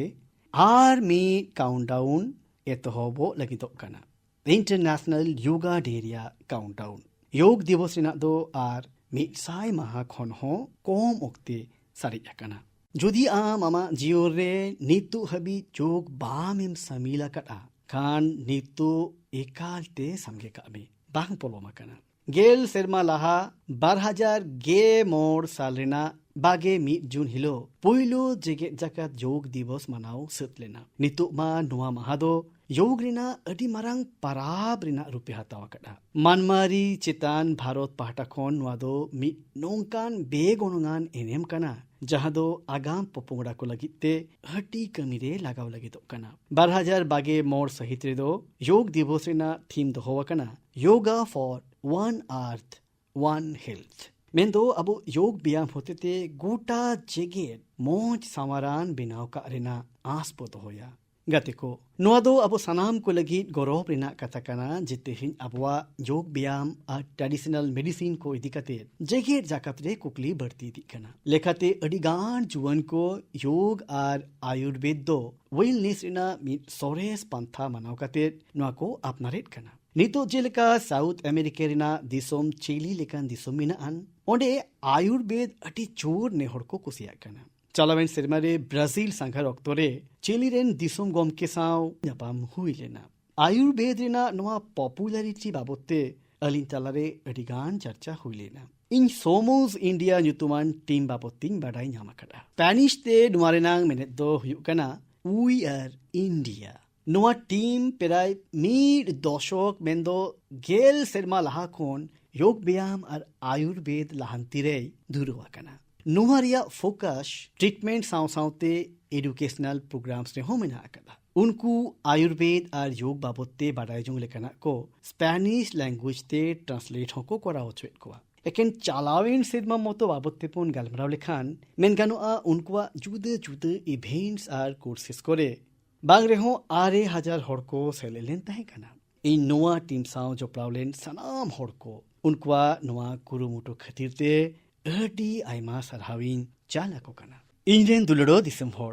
আর মি কাউন্টডাউন ᱚᱱᱟ ᱨᱮᱭᱟᱜ ᱠᱟᱣᱩᱱᱴ ᱩᱱᱟᱹᱜ ᱰᱷᱮᱨ ᱠᱟᱣᱩᱱᱴᱥ ᱠᱚ ᱛᱟᱞᱟᱨᱮ ᱟᱨ ᱢᱤᱫ ᱠᱟᱣᱩᱱᱴ ᱰᱟᱣᱩᱱ ᱮᱛᱚᱦᱚᱵᱚᱜ ᱞᱟᱹᱜᱤᱫᱚᱜ ᱠᱟᱱᱟ ᱤᱱᱴᱟᱨᱱᱮᱥᱱᱟᱞ ᱭᱳᱜᱟ ᱰᱮ ᱨᱮᱭᱟᱜ ᱠᱟᱣᱩᱱᱴ ᱰᱟᱣᱩᱱ ᱭᱳᱜ ᱫᱤᱵᱚᱥ ᱨᱮᱱᱟᱜ ᱫᱚ ᱟᱨ ᱢᱤᱫ ᱥᱟᱭ ᱢᱟᱦᱟ ᱠᱷᱚᱱ ᱦᱚᱸ ᱠᱚᱢ ᱚᱠᱛᱮ ᱥᱟᱨᱮᱡ ᱟᱠᱟᱱᱟ ᱡᱩᱫᱤ ᱟᱢ ᱟᱢᱟᱜ ᱡᱤᱭᱚᱱ ᱨᱮ ᱱᱤᱛᱚᱜ ᱦᱟᱹᱵᱤᱡ ᱡᱳᱜ ᱵᱟᱢᱮᱢ ᱥᱟᱹᱢᱤᱞ ᱟᱠᱟᱫᱼᱟ ᱠᱷᱟᱱ ᱱᱤᱛᱚᱜ ᱮᱠᱟᱞᱛᱮ ᱥᱟᱸᱜᱮ ᱠᱟᱜ ᱢᱮ ᱵᱟᱝ ᱯᱚᱞᱚᱢ ᱟᱠᱟᱱᱟ ᱜᱮᱞ ᱥᱮᱨᱢᱟ ᱞᱟᱦᱟ ᱵᱟᱨ ᱦᱟᱡᱟᱨ ᱜᱮ ᱢᱚᱬ ᱥᱟᱞ ᱨᱮᱱᱟᱜ ᱵᱟᱜᱮ ᱢᱤᱫ ᱡᱩᱱ ᱦᱤᱞᱳᱜ ᱯᱳᱭᱞᱳ ᱡᱮᱜᱮᱫ ᱡᱟᱠᱟᱛ ᱡᱳᱜ ᱫᱤᱵᱚᱥ ᱢᱟᱱᱟᱣ ᱥᱟᱹᱛ ᱞᱮᱱᱟ ᱱᱤᱛᱚᱜ ᱢᱟ ᱱᱚᱣᱟ ᱢᱟᱦᱟ ᱫᱚ ಯೋಗ್ರಿನ ಅಡಿಮರಂಗ್ ಪರಾಬ್ರಿನ ರುಪಿಹತವಕಡ ಮನ್ಮಾರಿ ಚಿತಾನ್ ಭಾರತ್ ಪಾಠಕೋನ್ ವಾದೋ ಮಿ ನೋಂಕಾನ್ ಬೇಗೊಣುಗಾನ್ ಎನೆಂ ಕನ ಜಹದೋ ಆಗಾಮ್ ಪೊಪ್ಪುಂಗಡಕು ಲಗಿತ್ತೆ ಹಟಿ ಕಮಿರೆ ಲಗಾವ್ ಲಗಿದೋ ಕನ ಬರ್ಹಜಾರ್ ಬಾಗೆ ಮೋರ್ ಸಹಿತ್ರಿದೋ ಯೋಗ್ ದಿವಸಿನ theme ದೋಹೋವಕನ yoga for one earth one health मेंदो अब योग व्यायाम होते थे गोटा जगह मोच सामारान बिनाव का अरेना आस पोत होया ᱜᱟᱛᱮ ᱠᱚ ᱱᱚᱣᱟ ᱫᱚ ᱟᱵᱚ ᱥᱟᱱᱟᱢ ᱠᱚ ᱞᱟᱹᱜᱤᱫ ᱜᱚᱨᱚᱵ ᱨᱮᱱᱟᱜ ᱠᱟᱛᱷᱟ ᱠᱟᱱᱟ ᱡᱮ ᱛᱮᱦᱮᱧ ᱟᱵᱚᱣᱟᱜ ᱡᱳᱜ ᱵᱮᱭᱟᱢ ᱟᱨ ᱴᱨᱟᱰᱤᱥᱚᱱᱟᱞ ᱢᱮᱰᱤᱥᱤᱱ ᱠᱚ ᱤᱫᱤ ᱠᱟᱛᱮ ᱡᱮᱜᱮᱫ ᱡᱟᱠᱟᱛ ᱨᱮ ᱠᱩᱠᱞᱤ ᱵᱟᱹᱲᱛᱤ ᱤᱫᱤᱜ ᱠᱟᱱᱟ ᱞᱮᱠᱟᱛᱮ ᱟᱹᱰᱤᱜᱟᱱ ᱡᱩᱣᱟᱹᱱ ᱠᱚ ᱭᱳᱜ ᱟᱨ ᱟᱭᱩᱨᱵᱮᱫ ᱫᱚ ᱳᱭᱮᱞᱱᱮᱥ ᱨᱮᱱᱟᱜ ᱢᱤᱫ ᱥᱚᱨᱮᱥ ᱯᱟᱱᱛᱷᱟ ᱢᱟᱱᱟᱣ ᱠᱟᱛᱮ ᱱᱚᱣᱟ ᱠᱚ ᱟᱯᱱᱟᱨᱮᱫ ᱠᱟᱱᱟ ᱱᱤᱛᱚᱜ ᱡᱮᱞᱮᱠᱟ ᱥᱟᱣᱩᱛᱷ ᱟᱢᱮᱨᱤᱠᱟ ᱨᱮᱱᱟᱜ ᱫᱤᱥᱚᱢ ᱪᱤᱞᱤ ᱞᱮᱠᱟᱱ ᱫᱤᱥᱚᱢ ᱢᱮᱱᱟᱜᱼᱟᱱ ᱚᱸᱰᱮ ᱟᱭᱩᱨᱵᱮᱫ ᱟᱹᱰᱤ ᱡᱳᱨ ᱱᱮᱦᱚᱲ ᱠᱚ ᱠᱩᱥᱤᱭᱟᱜ ᱠᱟᱱᱟ චලවෙන් සෙරිමරේ බ්‍රසිීල් සංහරොක්තොරේ චෙලිරෙන් දිසුම් ගොම්කෙසාව යපම් හුයිලෙන. අයුර්බේදරෙන නොවා පොපුලරිච්චි බබොත්තේ අලින් චලරේ අඩිගාන් චර්චා හුයිලෙන. ඉන් සෝමෝස් ඉන්ඩිය යුතුමන් ටීම් බපොත්තිං බඩයි ඥමකට. පැනිිෂ්තේ නුවරෙනං මෙනෙද්දෝ හයු කන ඌයිර් ඉන්ඩිය. නොව ටීම් පෙරයි මීඩ් දෝෂෝක් මෙන්දෝ ගේල් සෙර්මා ලහකෝන් යෝග බ්‍යයාම් අර් ආයුර්බේද ලහන්තිරෙයි දුරුවකනා. නුහරිය ෆෝකස් ට්‍රීට්මෙන්ට් සංසෞතේ এডুকেশনাল প্রোগ্রামস রে হোমেন আকাদা উনকু আয়ুর্বেদ আর যোগ বাবদতে বাড়াই জং লেখানা কো স্প্যানিশ ল্যাঙ্গুয়েজ তে ট্রান্সলেট হকো করা হচ্ছে কোয়া একেন চালাওয়েন সেদমা মতো বাবদতে পোন গালমরাও লেখান মেনগানো আ উনকুয়া জুদে জুদে ইভেন্টস আর কোর্সেস করে বাং রেহো আরে হাজার হড়কো সেলেলেন তাহে কানা এই নোয়া টিম সাও জপড়াওলেন সানাম হড়কো উনকুয়া নোয়া কুরুমুটো খাতিরতে ᱟᱹᱰᱤ ᱟᱭᱢᱟ ᱥᱟᱨᱦᱟᱣᱤᱧ ᱪᱟᱞ ᱟᱠᱚ ᱠᱟᱱᱟ ᱤᱧᱨᱮᱱ ᱫᱩᱞᱟᱹᱲᱚ ᱫᱤᱥᱚᱢ ᱦᱚᱲ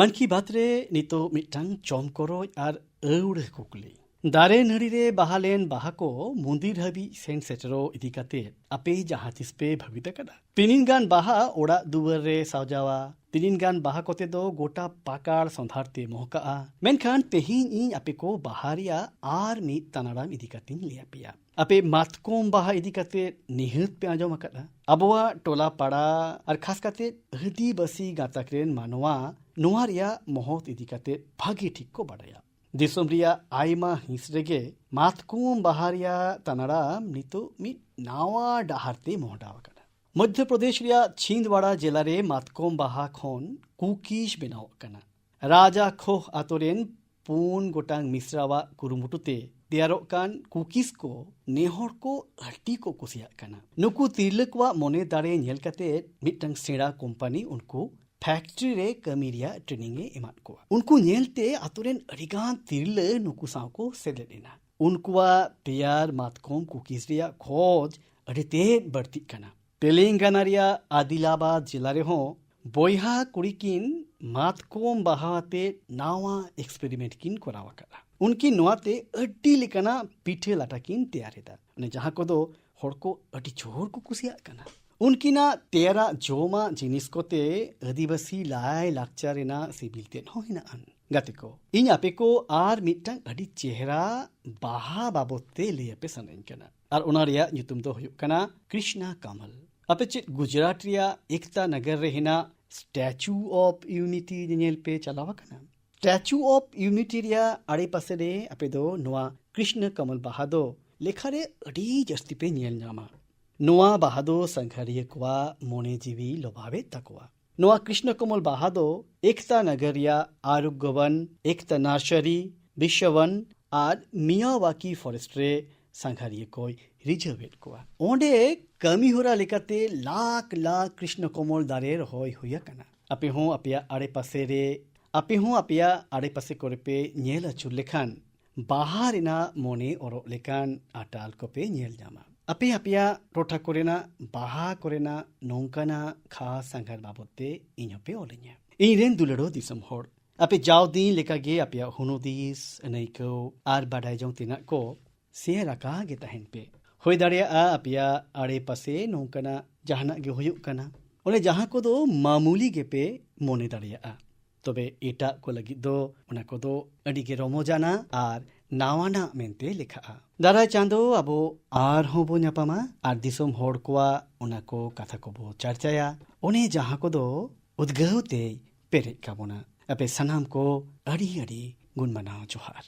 ᱢᱟᱱ ᱠᱤ ᱵᱟᱛ ᱨᱮ ᱱᱤᱛᱚᱜ ᱢᱤᱫᱴᱟᱝ ᱪᱚᱢᱠᱚᱨᱚᱡ ᱟᱨ ᱟᱹᱣᱲᱟᱹ ᱠᱩᱠᱞᱤ ᱫᱟᱨᱮ ᱱᱟᱹᱲᱤᱨᱮ ᱵᱟᱦᱟᱞᱮᱱ ᱵᱟᱦᱟ ᱠᱚ ᱢᱚᱱᱫᱤᱨ ᱦᱟᱹᱵᱤᱡ ᱥᱮᱱ ᱥᱮᱴᱮᱨᱚᱜ ᱤᱫᱤ ᱠᱟᱛᱮ ᱟᱯᱮ ᱡᱟᱦᱟᱸ ᱛᱤᱥ ᱯᱮ ᱵᱷᱟᱹᱵᱤᱛ ᱟᱠᱟᱫᱟ ᱛᱤᱱᱤᱱ ᱜᱟᱱ ᱵᱟᱦᱟ ᱚᱲᱟᱜ ᱫᱩᱣᱟᱹᱨ ᱨᱮ ᱥᱟᱡᱟᱣᱟ ᱛᱤᱱᱤᱱ ᱜᱟᱱ ᱵᱟᱦᱟ ᱠᱚᱛᱮ ᱫᱚ ᱜᱚᱴᱟ ᱯᱟᱠᱟᱲ ᱥᱚᱸᱫᱷᱟᱨ ᱛᱮ ᱢᱚᱦᱠᱟᱜᱼᱟ ᱢᱮᱱᱠᱷᱟᱱ ᱛᱮᱦᱮᱧ ᱤᱧ ᱟᱯᱮ ᱠᱚ ᱵᱟᱦᱟ ᱨᱮᱭᱟᱜ ᱟᱨ ᱢᱤᱫ ᱛᱟᱱᱟᱲᱟᱢ ᱤᱫᱤ ᱠᱟᱛᱮᱧ ᱞᱟᱹᱭ ᱟᱯᱮᱭᱟ ᱟᱯᱮ ᱢᱟᱛᱠᱚᱢ ᱵᱟᱦᱟ ᱤᱫᱤ ᱠᱟᱛᱮ ᱱᱤᱦᱟᱹᱛ ᱯᱮ ᱟᱸᱡᱚᱢ ᱟᱠᱟᱫᱟ ᱟᱵᱚᱣᱟᱜ ᱴᱚᱞᱟ ᱯᱟᱲᱟ ᱟᱨ ᱠᱷᱟᱥ ᱠᱟᱛᱮ ᱟᱹᱫᱤᱵᱟᱹᱥᱤ ᱜᱟᱛᱟᱠ ᱨᱮᱱ ᱢᱟᱱᱣᱟ ᱱᱚᱣᱟ ᱨᱮᱭᱟᱜ ᱢᱚᱦᱚᱛ ᱤᱫᱤ ᱠᱟᱛᱮ ᱵᱷᱟᱜᱮ ᱴᱷᱤᱠ ᱠᱚ ᱵᱟᱰᱟᱭᱟ ᱫᱤᱥᱚᱢ ᱨᱮᱭᱟᱜ ᱟᱭᱢᱟ ᱦᱤᱸᱥ ᱨᱮᱜᱮ ᱢᱟᱛᱠᱚᱢ ᱵᱟᱦᱟ ᱨᱮᱭᱟᱜ ᱛᱟᱱᱟᱲᱟᱢ ᱱᱤᱛᱚᱜ ᱢᱤᱫ ᱱᱟᱣᱟ ᱰᱟᱦᱟᱨ ᱰᱟᱦᱟᱨᱛᱮ ᱢᱚᱦᱰᱟᱣ ᱟᱠᱟᱱᱟ মধ্যপ্রদেশ ছিন্দওয়াড়া জেলারে মাতকম বাহা খন কুকিশ বেনাও কানা রাজা খোহ আতরেন পুন গোটাং মিশ্রাওয়া কুরুমুটুতে ᱛᱮᱭᱟᱨᱚᱜ ᱠᱟᱱ ᱠᱩᱠᱤᱥ ᱠᱚ ᱱᱮᱦᱚᱲ ᱠᱚ ᱟᱹᱰᱤ ᱠᱚ ᱠᱩᱥᱤᱭᱟᱜ ᱠᱟᱱᱟ ᱱᱩᱠᱩ ᱛᱤᱨᱞᱟᱹ ᱠᱚᱣᱟᱜ ᱢᱚᱱᱮ ᱫᱟᱲᱮ ᱧᱮᱞ ᱠᱟᱛᱮ ᱢᱤᱫᱴᱟᱝ ᱥᱮᱬᱟ ᱩᱱᱠᱩ फैक्ट्री रे कमी ट्रेनिंग एमद को उनको नेलते अतुरेन अड़ीगान सेलेना उनकुआ तैयार मातकोम कुकीज रिया खोज अड़ी बढ़ती कना तेलंगाना आदिलाबाद जिला रे हो बोयहा कुड़ीकिन मातकोम बहाते नावा एक्सपेरिमेंट किन करावा उनकी नुआते अटी लिखना पीठे लाटाकिन तैयार हेता ने जहाँ को दो होड़ को अटी चोर को कुसिया कना उनकी ना तेरा जोमा जिनिस को ते अधिवसी लाय लाक्चा रेना सिबिल ते नो हिना अन। गति को, इन आपे को आर मिट्टा अटी चेहरा बाहा बाबोते ले आपे सनें कना आर उनारिया युतुम तो हुयु कना कृष्णा कमल। आपे चित गुजरात रिया एकता नगर रेहिना स्टैचू ऑफ़ यूनिटी पे चलावा સ્ટેચ્યુ ઓફ યુનિટીરિયા આડે પાસે રે આપણે દો નોવા કૃષ્ણ કમલ બહાદો লেখারে আডি জাস্তিপে নিয়েল নামা নোয়া বাহাদো সংঘারিয়ে কোয়া মনে জীবি লোভাবে তাকোয়া নোয়া কৃষ্ণকমল বাহাদো একতা নগরিয়া আরোগ্যবন একতা নার্সারি বিশ্ববন আর মিয়াওয়াকি ফরেস্টরে সাংঘারিয়ে কই রিজার্ভেট কোয়া ওডে কামি হোরা লেখাতে লাখ লাখ কৃষ্ণকমল দারের হয় হইয়া কানা আপে হোঁ আপেয়া আড়ে পাশে রে ᱟᱯᱮ ᱦᱚᱸ ᱟᱯᱮᱭᱟᱜ ᱟᱲᱮᱯᱟᱥᱮ ᱠᱚᱨᱮ ᱯᱮ ᱧᱮᱞ ᱟᱹᱪᱩᱨ ᱞᱮᱠᱷᱟᱱ ᱵᱟᱦᱟ ᱨᱮᱱᱟᱜ ᱢᱚᱱᱮ ᱚᱨᱚᱜ ᱞᱮᱠᱟᱱ ᱟᱴᱟᱞ ᱠᱚᱯᱮ ᱧᱮᱞ ᱧᱟᱢᱟ ᱟᱯᱮ ᱟᱯᱮᱭᱟᱜ ᱴᱚᱴᱷᱟ ᱠᱚᱨᱮᱱᱟᱜ ᱵᱟᱦᱟ ᱠᱚᱨᱮᱱᱟᱜ ᱱᱚᱝᱠᱟᱱᱟᱜ ᱠᱷᱟᱥ ᱥᱟᱸᱜᱷᱟᱨ ᱵᱟᱵᱚᱫ ᱛᱮ ᱤᱧ ᱦᱚᱸᱯᱮ ᱚᱞᱤᱧᱟ ᱤᱧ ᱨᱮᱱ ᱫᱩᱞᱟᱹᱲᱚ ᱫᱤᱥᱚᱢ ᱦᱚᱲ ᱟᱯᱮ ᱡᱟᱣ ᱫᱤᱱ ᱞᱮᱠᱟᱜᱮ ᱟᱯᱮᱭᱟᱜ ᱦᱩᱱᱩᱫᱤᱥ ᱟᱹᱱᱟᱹᱭᱠᱟᱹᱣ ᱟᱨ ᱵᱟᱰᱟᱭ ᱡᱚᱝ ᱛᱮᱱᱟᱜ ᱠᱚ ᱥᱮᱭᱟᱨ ᱟᱠᱟᱜ ᱜᱮ ᱛᱟᱦᱮᱱ ᱯᱮ ᱦᱩᱭ ᱫᱟᱲᱮᱭᱟᱜᱼᱟ ᱟᱯᱮᱭᱟᱜ ᱟᱲᱮᱯᱟᱥᱮ ᱱᱚᱝᱠᱟᱱᱟᱜ ᱡᱟᱦᱟᱱᱟᱜ ᱜᱮ ᱦᱩᱭᱩᱜ ᱠᱟᱱᱟ ᱚᱱᱮ ᱡᱟᱦᱟᱸ ᱠᱚᱫᱚ ᱢᱟᱢᱩᱞᱤ ᱜᱮᱯᱮ ᱢᱚᱱᱮ ᱫᱟᱲᱮᱭᱟᱜᱼᱟ ᱛᱚᱵᱮ ᱮᱴᱟᱜ ᱠᱚ ᱞᱟᱹᱜᱤᱫ ᱫᱚ ᱚᱱᱟ ᱠᱚᱫᱚ ᱟᱹᱰᱤᱜᱮ ᱨᱚᱢᱚᱡᱟᱱᱟ ᱟᱨ ᱱᱟᱣᱟᱱᱟᱜ ᱢᱮᱱᱛᱮ ᱞᱮᱠᱷᱟᱜᱼᱟ ᱫᱟᱨᱟᱭ ᱪᱟᱸᱫᱳ ᱟᱵᱚ ᱟᱨᱦᱚᱸ ᱵᱚ ᱧᱟᱯᱟᱢᱟ ᱟᱨ ᱫᱤᱥᱚᱢ ᱦᱚᱲ ᱠᱚᱣᱟᱜ ᱚᱱᱟ ᱠᱚ ᱠᱟᱛᱷᱟ ᱠᱚᱵᱚ ᱪᱟᱨᱪᱟᱭᱟ ᱚᱱᱮ ᱡᱟᱦᱟᱸ ᱠᱚᱫᱚ ᱩᱫᱽᱜᱟᱹᱣ ᱛᱮ ᱯᱮᱨᱮᱡ ᱠᱟᱵᱚᱱᱟ ᱟᱯᱮ ᱥᱟᱱᱟᱢ ᱠᱚ ᱟᱹᱰᱤ ᱟᱹᱰᱤ ᱜᱩᱱ ᱢᱟᱱᱟᱣ ᱡᱚᱦᱟᱨ